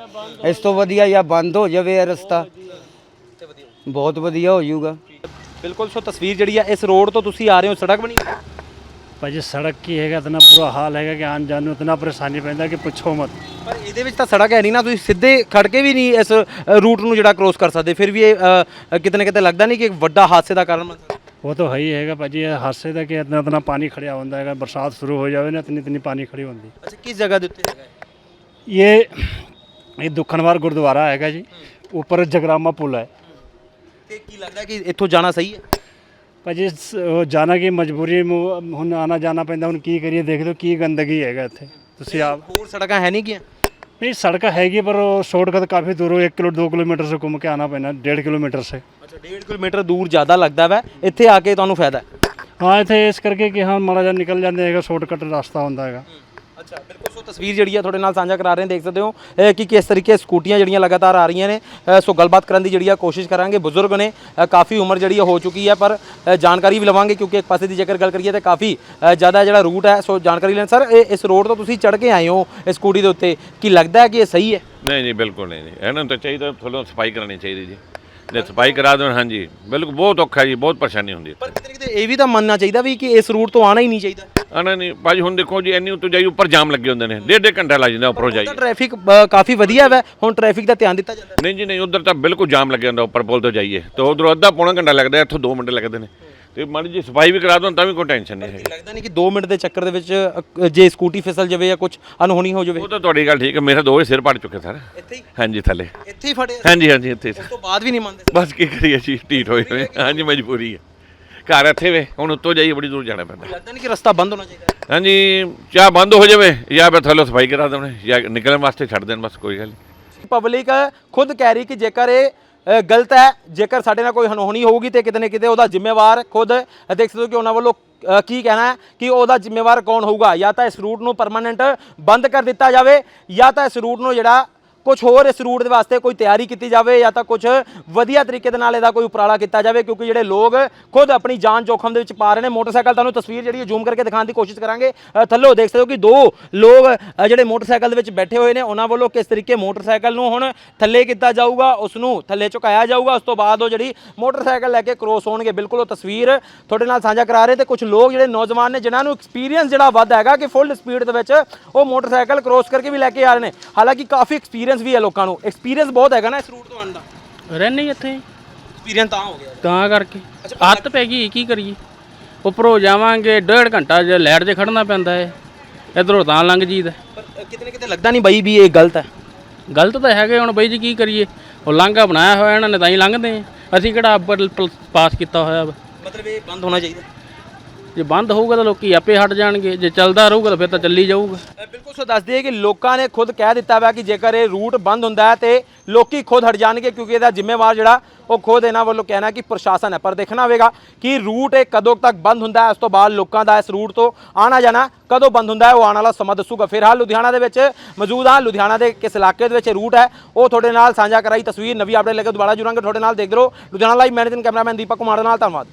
ਇਸ ਤੋਂ ਵਧੀਆ ਜਾਂ ਬੰਦ ਹੋ ਜਾਵੇ ਇਹ ਰਸਤਾ। ਬਹੁਤ ਵਧੀਆ ਹੋ ਜਾਊਗਾ। ਬਿਲਕੁਲ ਸੋ ਤਸਵੀਰ ਜਿਹੜੀ ਆ ਇਸ ਰੋਡ ਤੋਂ ਤੁਸੀਂ ਆ ਰਹੇ ਹੋ ਸੜਕ ਬਣੀ? ਹੋਈ ਹੈ। ਭਾਜੀ ਸੜਕ ਕੀ ਹੈਗਾ ਇਤਨਾ ਬੁਰਾ ਹਾਲ ਹੈਗਾ ਕਿ ਆਉਣ ਜਾਣ ਨੂੰ ਇਤਨਾ ਪਰੇਸ਼ਾਨੀ ਪੈਂਦਾ ਕਿ ਪੁੱਛੋ ਮਤ। ਪਰ ਇਹਦੇ ਵਿੱਚ ਤਾਂ ਸੜਕ ਹੈ ਨਹੀਂ ਨਾ ਤੁਸੀਂ ਸਿੱਧੇ ਖੜ ਕੇ ਵੀ ਨਹੀਂ ਇਸ ਰੂਟ ਨੂੰ ਜਿਹੜਾ ਕ੍ਰੋਸ ਕਰ ਸਕਦੇ ਫਿਰ ਵੀ ਇਹ ਅ, ਕਿਤੇ ਨਾ ਕਿਤੇ ਲੱਗਦਾ ਨਹੀਂ ਕਿ ਇੱਕ ਵੱਡਾ ਹਾਦਸੇ ਦਾ ਕਾਰਨ ਬਣ ਸਕਦਾ। ਉਹ ਤਾਂ ਹੈ ਹੀ ਹੈਗਾ ਭਾਜੀ ਇਹ ਹਾਦਸੇ ਦਾ ਕਿ ਇਤਨਾ ਇਤਨਾ ਪਾਣੀ ਖੜਿਆ ਹੁੰਦਾ ਹੈਗਾ ਬਰਸਾਤ ਸ਼ੁਰੂ ਹੋ ਜਾਵੇ ਨਾ ਇਤਨੀ ਇਤਨੀ ਪਾਣੀ ਖੜੀ ਹੁੰਦੀ। ਅੱਛਾ ਕਿਸ ਜਗ੍ਹਾ ਦੇ ਉੱਤੇ ਹੈਗਾ ਇਹ? ਇਹ ਇਹ ਦੁਖਨਵਾਰ ਗੁਰਦੁਆਰਾ ਹੈਗਾ ਜੀ ਉੱਪਰ ਜਗਰਾਮਾ ਪੁਲ ਹੈ। ਤੇ ਕੀ ਲੱਗਦਾ ਕਿ ਇੱਥੋਂ ਜਾਣਾ ਸਹੀ ਹੈ? ਭਾਜੀ ਸ- ਜਾਣਾ ਕਿ ਮਜਬੂਰੀ ਹੁਣ ਆਣਾ ਜਾਣਾ ਪੈਂਦਾ ਹੁਣ ਕੀ ਕਰੀਏ ਦੇਖ ਲਓ ਕੀ ਗੰਦਗੀ ਹੈਗਾ ਇੱਥੇ। ਤੁਸੀਂ ਆਪ ਹੋਰ ਸੜਕਾਂ ਹੈ ਨਹੀਂ ਗਿਆ? ਨਹੀਂ ਸੜਕਾਂ ਹੈਗੀ ਪਰ ਸ਼ਾਰਟਕਟ ਕਾਫੀ ਦੂਰੋਂ 1 ਕਿਲੋ 2 ਕਿਲੋਮੀਟਰ ਸੇ ਘੁੰਮ ਕੇ ਆਣਾ ਪੈਣਾ 1.5 ਕਿਲੋਮੀਟਰ ਸੇ। ਅੱਛਾ 1.5 ਕਿਲੋਮੀਟਰ ਦੂਰ ਜ਼ਿਆਦਾ ਲੱਗਦਾ ਵਾ ਇੱਥੇ ਆ ਕੇ ਤੁਹਾਨੂੰ ਫਾਇਦਾ ਹਾਂ? ਇੱਥੇ ਇਸ ਕਰਕੇ ਕਿ ਹਾਂ ਮਾੜਾ ਜਿਹਾ ਨਿਕਲ ਜਾਂਦੇ ਹੈਗਾ ਸ਼ਾਰਟਕਟ ਰਸਤਾ ਹੁੰਦਾ ਹੈਗਾ। ਅੱਛਾ ਬਿਲਕੁਲ। ਤਸਵੀਰ ਜਿਹੜੀ ਹੈ ਤੁਹਾਡੇ ਨਾਲ ਸਾਂਝਾ ਕਰਾ ਰਹੇ ਹਾਂ ਦੇਖ ਸਕਦੇ ਹੋ ਕਿ ਕਿਸ ਤਰੀਕੇ ਸਕੂਟੀਆਂ ਜਿਹੜੀਆਂ ਲਗਾਤਾਰ ਆ ਰਹੀਆਂ ਨੇ। ਸੋ ਗੱਲਬਾਤ ਕਰਨ ਦੀ ਜਿਹੜੀ ਆ ਕੋਸ਼ਿਸ਼ ਕਰਾਂਗੇ। ਬਜ਼ੁਰਗ ਨੇ ਕਾਫੀ ਉਮਰ ਜਿਹੜੀ ਆ ਹੋ ਚੁੱਕੀ ਹੈ ਪਰ ਜਾਣਕਾਰੀ ਵੀ ਲਵਾਂਗੇ ਕਿਉਂਕਿ ਇੱਕ ਪਾਸੇ ਦੀ ਜੇਕਰ ਗੱਲ ਕਰੀਏ ਤਾਂ ਕਾਫੀ ਜ਼ਿਆਦਾ ਜਿਹੜਾ ਰੂਟ ਹੈ ਸੋ ਜਾਣਕਾਰੀ ਲੈਣ। ਸਰ ਇਹ ਇਸ ਰੋਡ ਤੋਂ ਤੁਸੀਂ ਚੜ੍ਹ ਕੇ ਆਏ ਹੋ ਇਸ ਸਕੂਟੀ ਦੇ ਉੱਤੇ। ਕੀ ਲੱਗਦਾ ਹੈ ਕਿ ਇਹ ਸਹੀ ਹੈ? ਨਹੀਂ ਜੀ ਬਿਲਕੁਲ ਨਹੀਂ ਜੀ ਇਹਨਾਂ ਨੂੰ ਤਾਂ ਚਾਹੀਦਾ ਥੋੜਾ ਸਫ਼ਾਈ ਕਰਾਉਣੀ ਚਾਹੀਦੀ ਜੀ। ਜੇ ਸਫ਼ਾਈ ਕਰਾ ਦੇਣ ਹਾਂਜੀ। ਬਿਲਕੁਲ ਬਹੁਤ ਔਖਾ ਜੀ ਬਹੁਤ ਪਰੇਸ਼ਾਨੀ ਹੁੰਦੀ ਹੈ। ਪਰ ਕਿਤੇ ਨਾ ਕਿਤੇ ਇਹ ਵੀ ਤਾਂ ਮੰਨਣਾ ਚਾਹੀਦਾ ਵੀ ਕਿ ਇਸ ਰੂਟ ਤੋਂ ਆਣਾ ਹੀ ਨਹੀਂ ਚਾਹੀਦਾ। ਆਣਾ ਨਹੀਂ ਭਾਜੀ ਹੁਣ ਦੇਖੋ ਜੀ ਇੰਨੀ ਉੱਤੋਂ ਜਾਈ ਉੱਪਰ ਜਾਮ ਲੱਗੇ ਹੁੰਦੇ ਨੇ। ਡੇਢ ਡੇਢ ਘੰਟਾ ਲੱਗ ਜਾਂਦਾ ਉੱਪਰੋਂ ਜਾਈ। ਟ੍ਰੈਫਿਕ ਕਾਫੀ ਵਧੀਆ ਹੈ ਹੁਣ ਟ੍ਰੈਫਿਕ ਦਾ ਧਿਆਨ ਦਿੱਤਾ ਜਾਂਦਾ। ਨਹੀਂ ਜੀ ਨਹੀਂ ਉਧਰ ਤਾਂ ਬਿਲਕੁਲ ਜਾਮ ਲੱਗਿਆ ਹੁੰਦਾ ਉੱਪਰ ਪੁਲ ਤੋਂ ਜਾਈਏ। ਤੇ ਉਧਰੋਂ ਅੱਧਾ ਪੌਣਾ ਘੰਟਾ ਲੱਗਦਾ ਇੱਥੋਂ 2 ਮਿੰਟ ਲੱਗਦੇ ਨੇ। ਤੇ ਮਾੜੀ ਜੀ ਸਫ਼ਾਈ ਵੀ ਕਰਾ ਦੋ ਤਾਂ ਵੀ ਕੋਈ ਟੈਨਸ਼ਨ ਨਹੀਂ ਹੈ ਲੱਗਦਾ ਨਹੀਂ ਕਿ 2 ਮਿੰਟ ਦੇ ਚੱਕਰ ਦੇ ਵਿੱਚ ਜੇ ਸਕੂਟੀ ਫਿਸਲ ਜਾਵੇ ਜਾਂ ਕੁਝ ਅਨਹੋਣੀ ਹੋ ਜਾਵੇ? ਉਹ ਤਾਂ ਤੁਹਾਡੀ ਗੱਲ ਠੀਕ ਹੈ ਮੇਰਾ ਦੋ ਹੀ ਸਿਰ ਪੜ ਚੁੱਕੇ ਸਰ। ਇੱਥੇ ਹੀ? ਹਾਂਜੀ ਥੱਲੇ। ਇੱਥੇ ਹੀ ਫੜੇ ਹਾਂਜੀ ਹਾਂਜੀ ਇੱਥੇ ਉਸ ਤੋਂ ਬਾਅਦ ਵੀ ਨਹੀਂ ਮੰਨਦੇ ਬਸ ਕੀ ਕਰੀਏ ਜੀ ਢੀਠ ਹੋਏ ਹੋਏ। ਹਾਂਜੀ ਮਜਬੂਰੀ ਹੈ। ਘਰ ਇੱਥੇ ਵੇ ਹੁਣ ਉੱਤੋਂ ਜਾਈਏ ਬੜੀ ਦੂਰ ਜਾਣਾ ਪੈਂਦਾ। ਲੱਗਦਾ ਨਹੀਂ ਕਿ ਰਸਤਾ ਬੰਦ ਹੋਣਾ ਚਾਹੀਦਾ। ਹਾਂਜੀ ਚਾਹ ਬੰਦ ਹੋ ਜਾਵੇ ਜਾਂ ਫਿਰ ਥੱਲੇ ਸਫ਼ਾਈ ਕਰਾ ਦੇਣ ਜਾਂ ਨਿਕਲਣ ਵਾਸਤੇ ਛੱਡ ਦੇਣ ਬਸ ਕੋਈ ਗੱਲ ਨਹੀਂ ਪਬਲਿਕ ਖੁਦ ਕਹਿ ਰਹੀ ਕਿ ਜੇਕਰ ਇਹ ਗਲਤ ਹੈ ਜੇਕਰ ਸਾਡੇ ਨਾਲ ਕੋਈ ਅਨਹੋਣੀ ਹੋਊਗੀ ਤੇ ਕਿਤੇ ਨਾ ਕਿਤੇ ਉਹਦਾ ਜ਼ਿੰਮੇਵਾਰ ਖੁਦ ਦੇਖ ਸਕਦੇ ਹੋ ਕਿ ਉਹਨਾਂ ਵੱਲੋਂ ਕੀ ਕਹਿਣਾ ਹੈ ਕਿ ਉਹਦਾ ਜ਼ਿੰਮੇਵਾਰ ਕੌਣ ਹੋਊਗਾ। ਜਾਂ ਤਾਂ ਇਸ ਰੂਟ ਨੂੰ ਪਰਮਾਨੈਂਟ ਬੰਦ ਕਰ ਦਿੱਤਾ ਜਾਵੇ ਜਾਂ ਤਾਂ ਇਸ ਰੂਟ ਨੂੰ ਜਿਹੜਾ ਕੁਝ ਹੋਰ ਇਸ ਰੂਟ ਦੇ ਵਾਸਤੇ ਕੋਈ ਤਿਆਰੀ ਕੀਤੀ ਜਾਵੇ ਜਾਂ ਤਾਂ ਕੁਝ ਵਧੀਆ ਤਰੀਕੇ ਦੇ ਨਾਲ ਇਹਦਾ ਕੋਈ ਉਪਰਾਲਾ ਕੀਤਾ ਜਾਵੇ ਕਿਉਂਕਿ ਜਿਹੜੇ ਲੋਕ ਖੁਦ ਆਪਣੀ ਜਾਨ ਜੋਖਮ ਦੇ ਵਿੱਚ ਪਾ ਰਹੇ ਨੇ ਮੋਟਰਸਾਈਕਲ ਤੁਹਾਨੂੰ ਤਸਵੀਰ ਜਿਹੜੀ ਜ਼ੂਮ ਕਰਕੇ ਦਿਖਾਉਣ ਦੀ ਕੋਸ਼ਿਸ਼ ਕਰਾਂਗੇ। ਅ, ਥੱਲੋਂ ਦੇਖ ਸਕਦੇ ਹੋ ਕਿ ਦੋ ਲੋਕ ਜਿਹੜੇ ਮੋਟਰਸਾਈਕਲ ਦੇ ਵਿੱਚ ਬੈਠੇ ਹੋਏ ਨੇ ਉਹਨਾਂ ਵੱਲੋਂ ਕਿਸ ਤਰੀਕੇ ਮੋਟਰਸਾਈਕਲ ਨੂੰ ਹੁਣ ਥੱਲੇ ਕੀਤਾ ਜਾਊਗਾ ਉਸ ਨੂੰ ਥੱਲੇ ਝੁਕਾਇਆ ਜਾਊਗਾ ਉਸ ਤੋਂ ਬਾਅਦ ਉਹ ਜਿਹੜੀ ਮੋਟਰਸਾਈਕਲ ਲੈ ਕੇ ਕ੍ਰੋਸ ਹੋਣਗੇ। ਬਿਲਕੁਲ ਉਹ ਤਸਵੀਰ ਤੁਹਾਡੇ ਨਾਲ ਸਾਂਝਾ ਕਰਾ ਰਹੇ ਤੇ ਕੁਝ ਲੋਕ ਜਿਹੜੇ ਨੌਜਵਾਨ ਨੇ ਜਿਨ੍ਹਾਂ ਨੂੰ ਐਕਸਪੀਰੀਅੰਸ ਜਿਹੜਾ ਵੱਧ ਹੈਗਾ ਕਿ ਫੁੱਲ ਸਪੀਡ ਦੇ ਵਿੱਚ ਉਹ ਮੋਟਰਸਾਈਕਲ ਕ੍ਰੋਸ ਕਰਕੇ ਵੀ ਲੈ ਕੇ ਆ ਰਹੇ ਨੇ। ਹਾਲਾਂਕਿ ਕਾਫੀ ਐਕਸਪੀਰੀਅੰਸ ਵੀ ਹੈ ਲੋਕਾਂ ਨੂੰ। ਐਕਸਪੀਰੀਅੰਸ ਬਹੁਤ ਹੈਗਾ ਨਾ ਇਸ ਰੂਟ ਤੋਂ ਆਉਣ ਦਾ। ਰਹਿੰਦੇ ਹੀ ਇੱਥੇ। ਐਕਸਪੀਰੀਅੰਸ ਤਾਂ ਹੋ ਗਿਆ। ਤਾਂ ਕਰਕੇ। ਹੱਤ ਪੈ ਗਈ ਕੀ ਕਰੀਏ? ਉੱਪਰੋਂ ਜਾਵਾਂਗੇ ਡੇਢ ਘੰਟਾ ਜੇ ਲਾਈਟ 'ਤੇ ਖੜਨਾ ਪੈਂਦਾ ਹੈ ਇਧਰੋਂ ਤਾਂ ਲੰਘ ਜੀਦਾ ਪਰ ਕਿਤੇ ਨਾ ਕਿਤੇ ਲੱਗਦਾ ਨਹੀਂ ਬਾਈ ਵੀ ਇਹ ਗਲਤ ਹੈ? ਗਲਤ ਤਾਂ ਹੈਗੇ ਹੁਣ ਬਈ ਜੀ ਕੀ ਕਰੀਏ? ਉਹ ਲਾਂਘਾ ਬਣਾਇਆ ਹੋਇਆ ਇਹਨਾਂ ਨੇ ਤਾਂ ਹੀ ਲੰਘਦੇ ਆ ਅਸੀਂ ਕਿਹੜਾ ਪਾਸ ਕੀਤਾ ਹੋਇਆ ਮਤਲਬ ਇਹ ਬੰਦ ਹੋਣਾ ਚਾਹੀਦਾ। ਜੇ ਬੰਦ ਹੋਊਗਾ ਤਾਂ ਲੋਕੀ ਆਪੇ ਹਟ ਜਾਣਗੇ, ਜੇ ਚੱਲਦਾ ਰਹੂਗਾ ਤਾਂ ਫਿਰ ਤਾਂ ਚੱਲੀ ਜਾਊਗਾ। ਬਿਲਕੁਲ ਸੋ ਦੱਸ ਦਈਏ ਕਿ ਲੋਕਾਂ ਨੇ ਖੁਦ ਕਹਿ ਦਿੱਤਾ ਵਾ ਕਿ ਜੇਕਰ ਇਹ ਰੂਟ ਬੰਦ ਹੁੰਦਾ ਹੈ ਤੇ ਲੋਕੀ ਖੁਦ ਹਟ ਜਾਣਗੇ ਕਿਉਂਕਿ ਇਹਦਾ ਜ਼ਿੰਮੇਵਾਰ ਜਿਹੜਾ ਉਹ ਖੁਦ ਇਹਨਾਂ ਵੱਲੋਂ ਕਹਿਣਾ ਕਿ ਪ੍ਰਸ਼ਾਸਨ ਹੈ। ਪਰ ਦੇਖਣਾ ਹੋਵੇਗਾ ਕਿ ਰੂਟ ਇਹ ਕਦੋਂ ਤੱਕ ਬੰਦ ਹੁੰਦਾ ਹੈ ਉਸ ਤੋਂ ਬਾਅਦ ਲੋਕਾਂ ਦਾ ਇਸ ਰੂਟ ਤੋਂ ਆਣਾ ਜਾਣਾ ਕਦੋਂ ਬੰਦ ਹੁੰਦਾ ਹੈ, ਉਹ ਆਉਣ ਵਾਲਾ ਸਮਾਂ ਦੱਸੂਗਾ। ਫਿਲਹਾਲ ਲੁਧਿਆਣਾ ਦੇ ਵਿੱਚ ਮੌਜੂਦ ਹਾਂ, ਲੁਧਿਆਣਾ ਦੇ ਕਿਸ ਇਲਾਕੇ ਦੇ ਵਿੱਚ ਰੂਟ ਹੈ, ਉਹ ਤੁਹਾਡੇ ਨਾਲ ਸਾਂਝਾ ਕਰਾਈ ਤਸਵੀਰ, ਨਵੀਂ ਅਪਡੇਟ ਲੈ ਕੇ ਦੁਬਾਰਾ ਜੁੜਾਂਗੇ। ਤੁਹਾਡੇ ਨਾਲ ਦੇਖਦੇ ਰਹੋ, Ludhiana live managing cameraman Deepak Kumar ਨਾਲ, ਧੰਨਵਾਦ।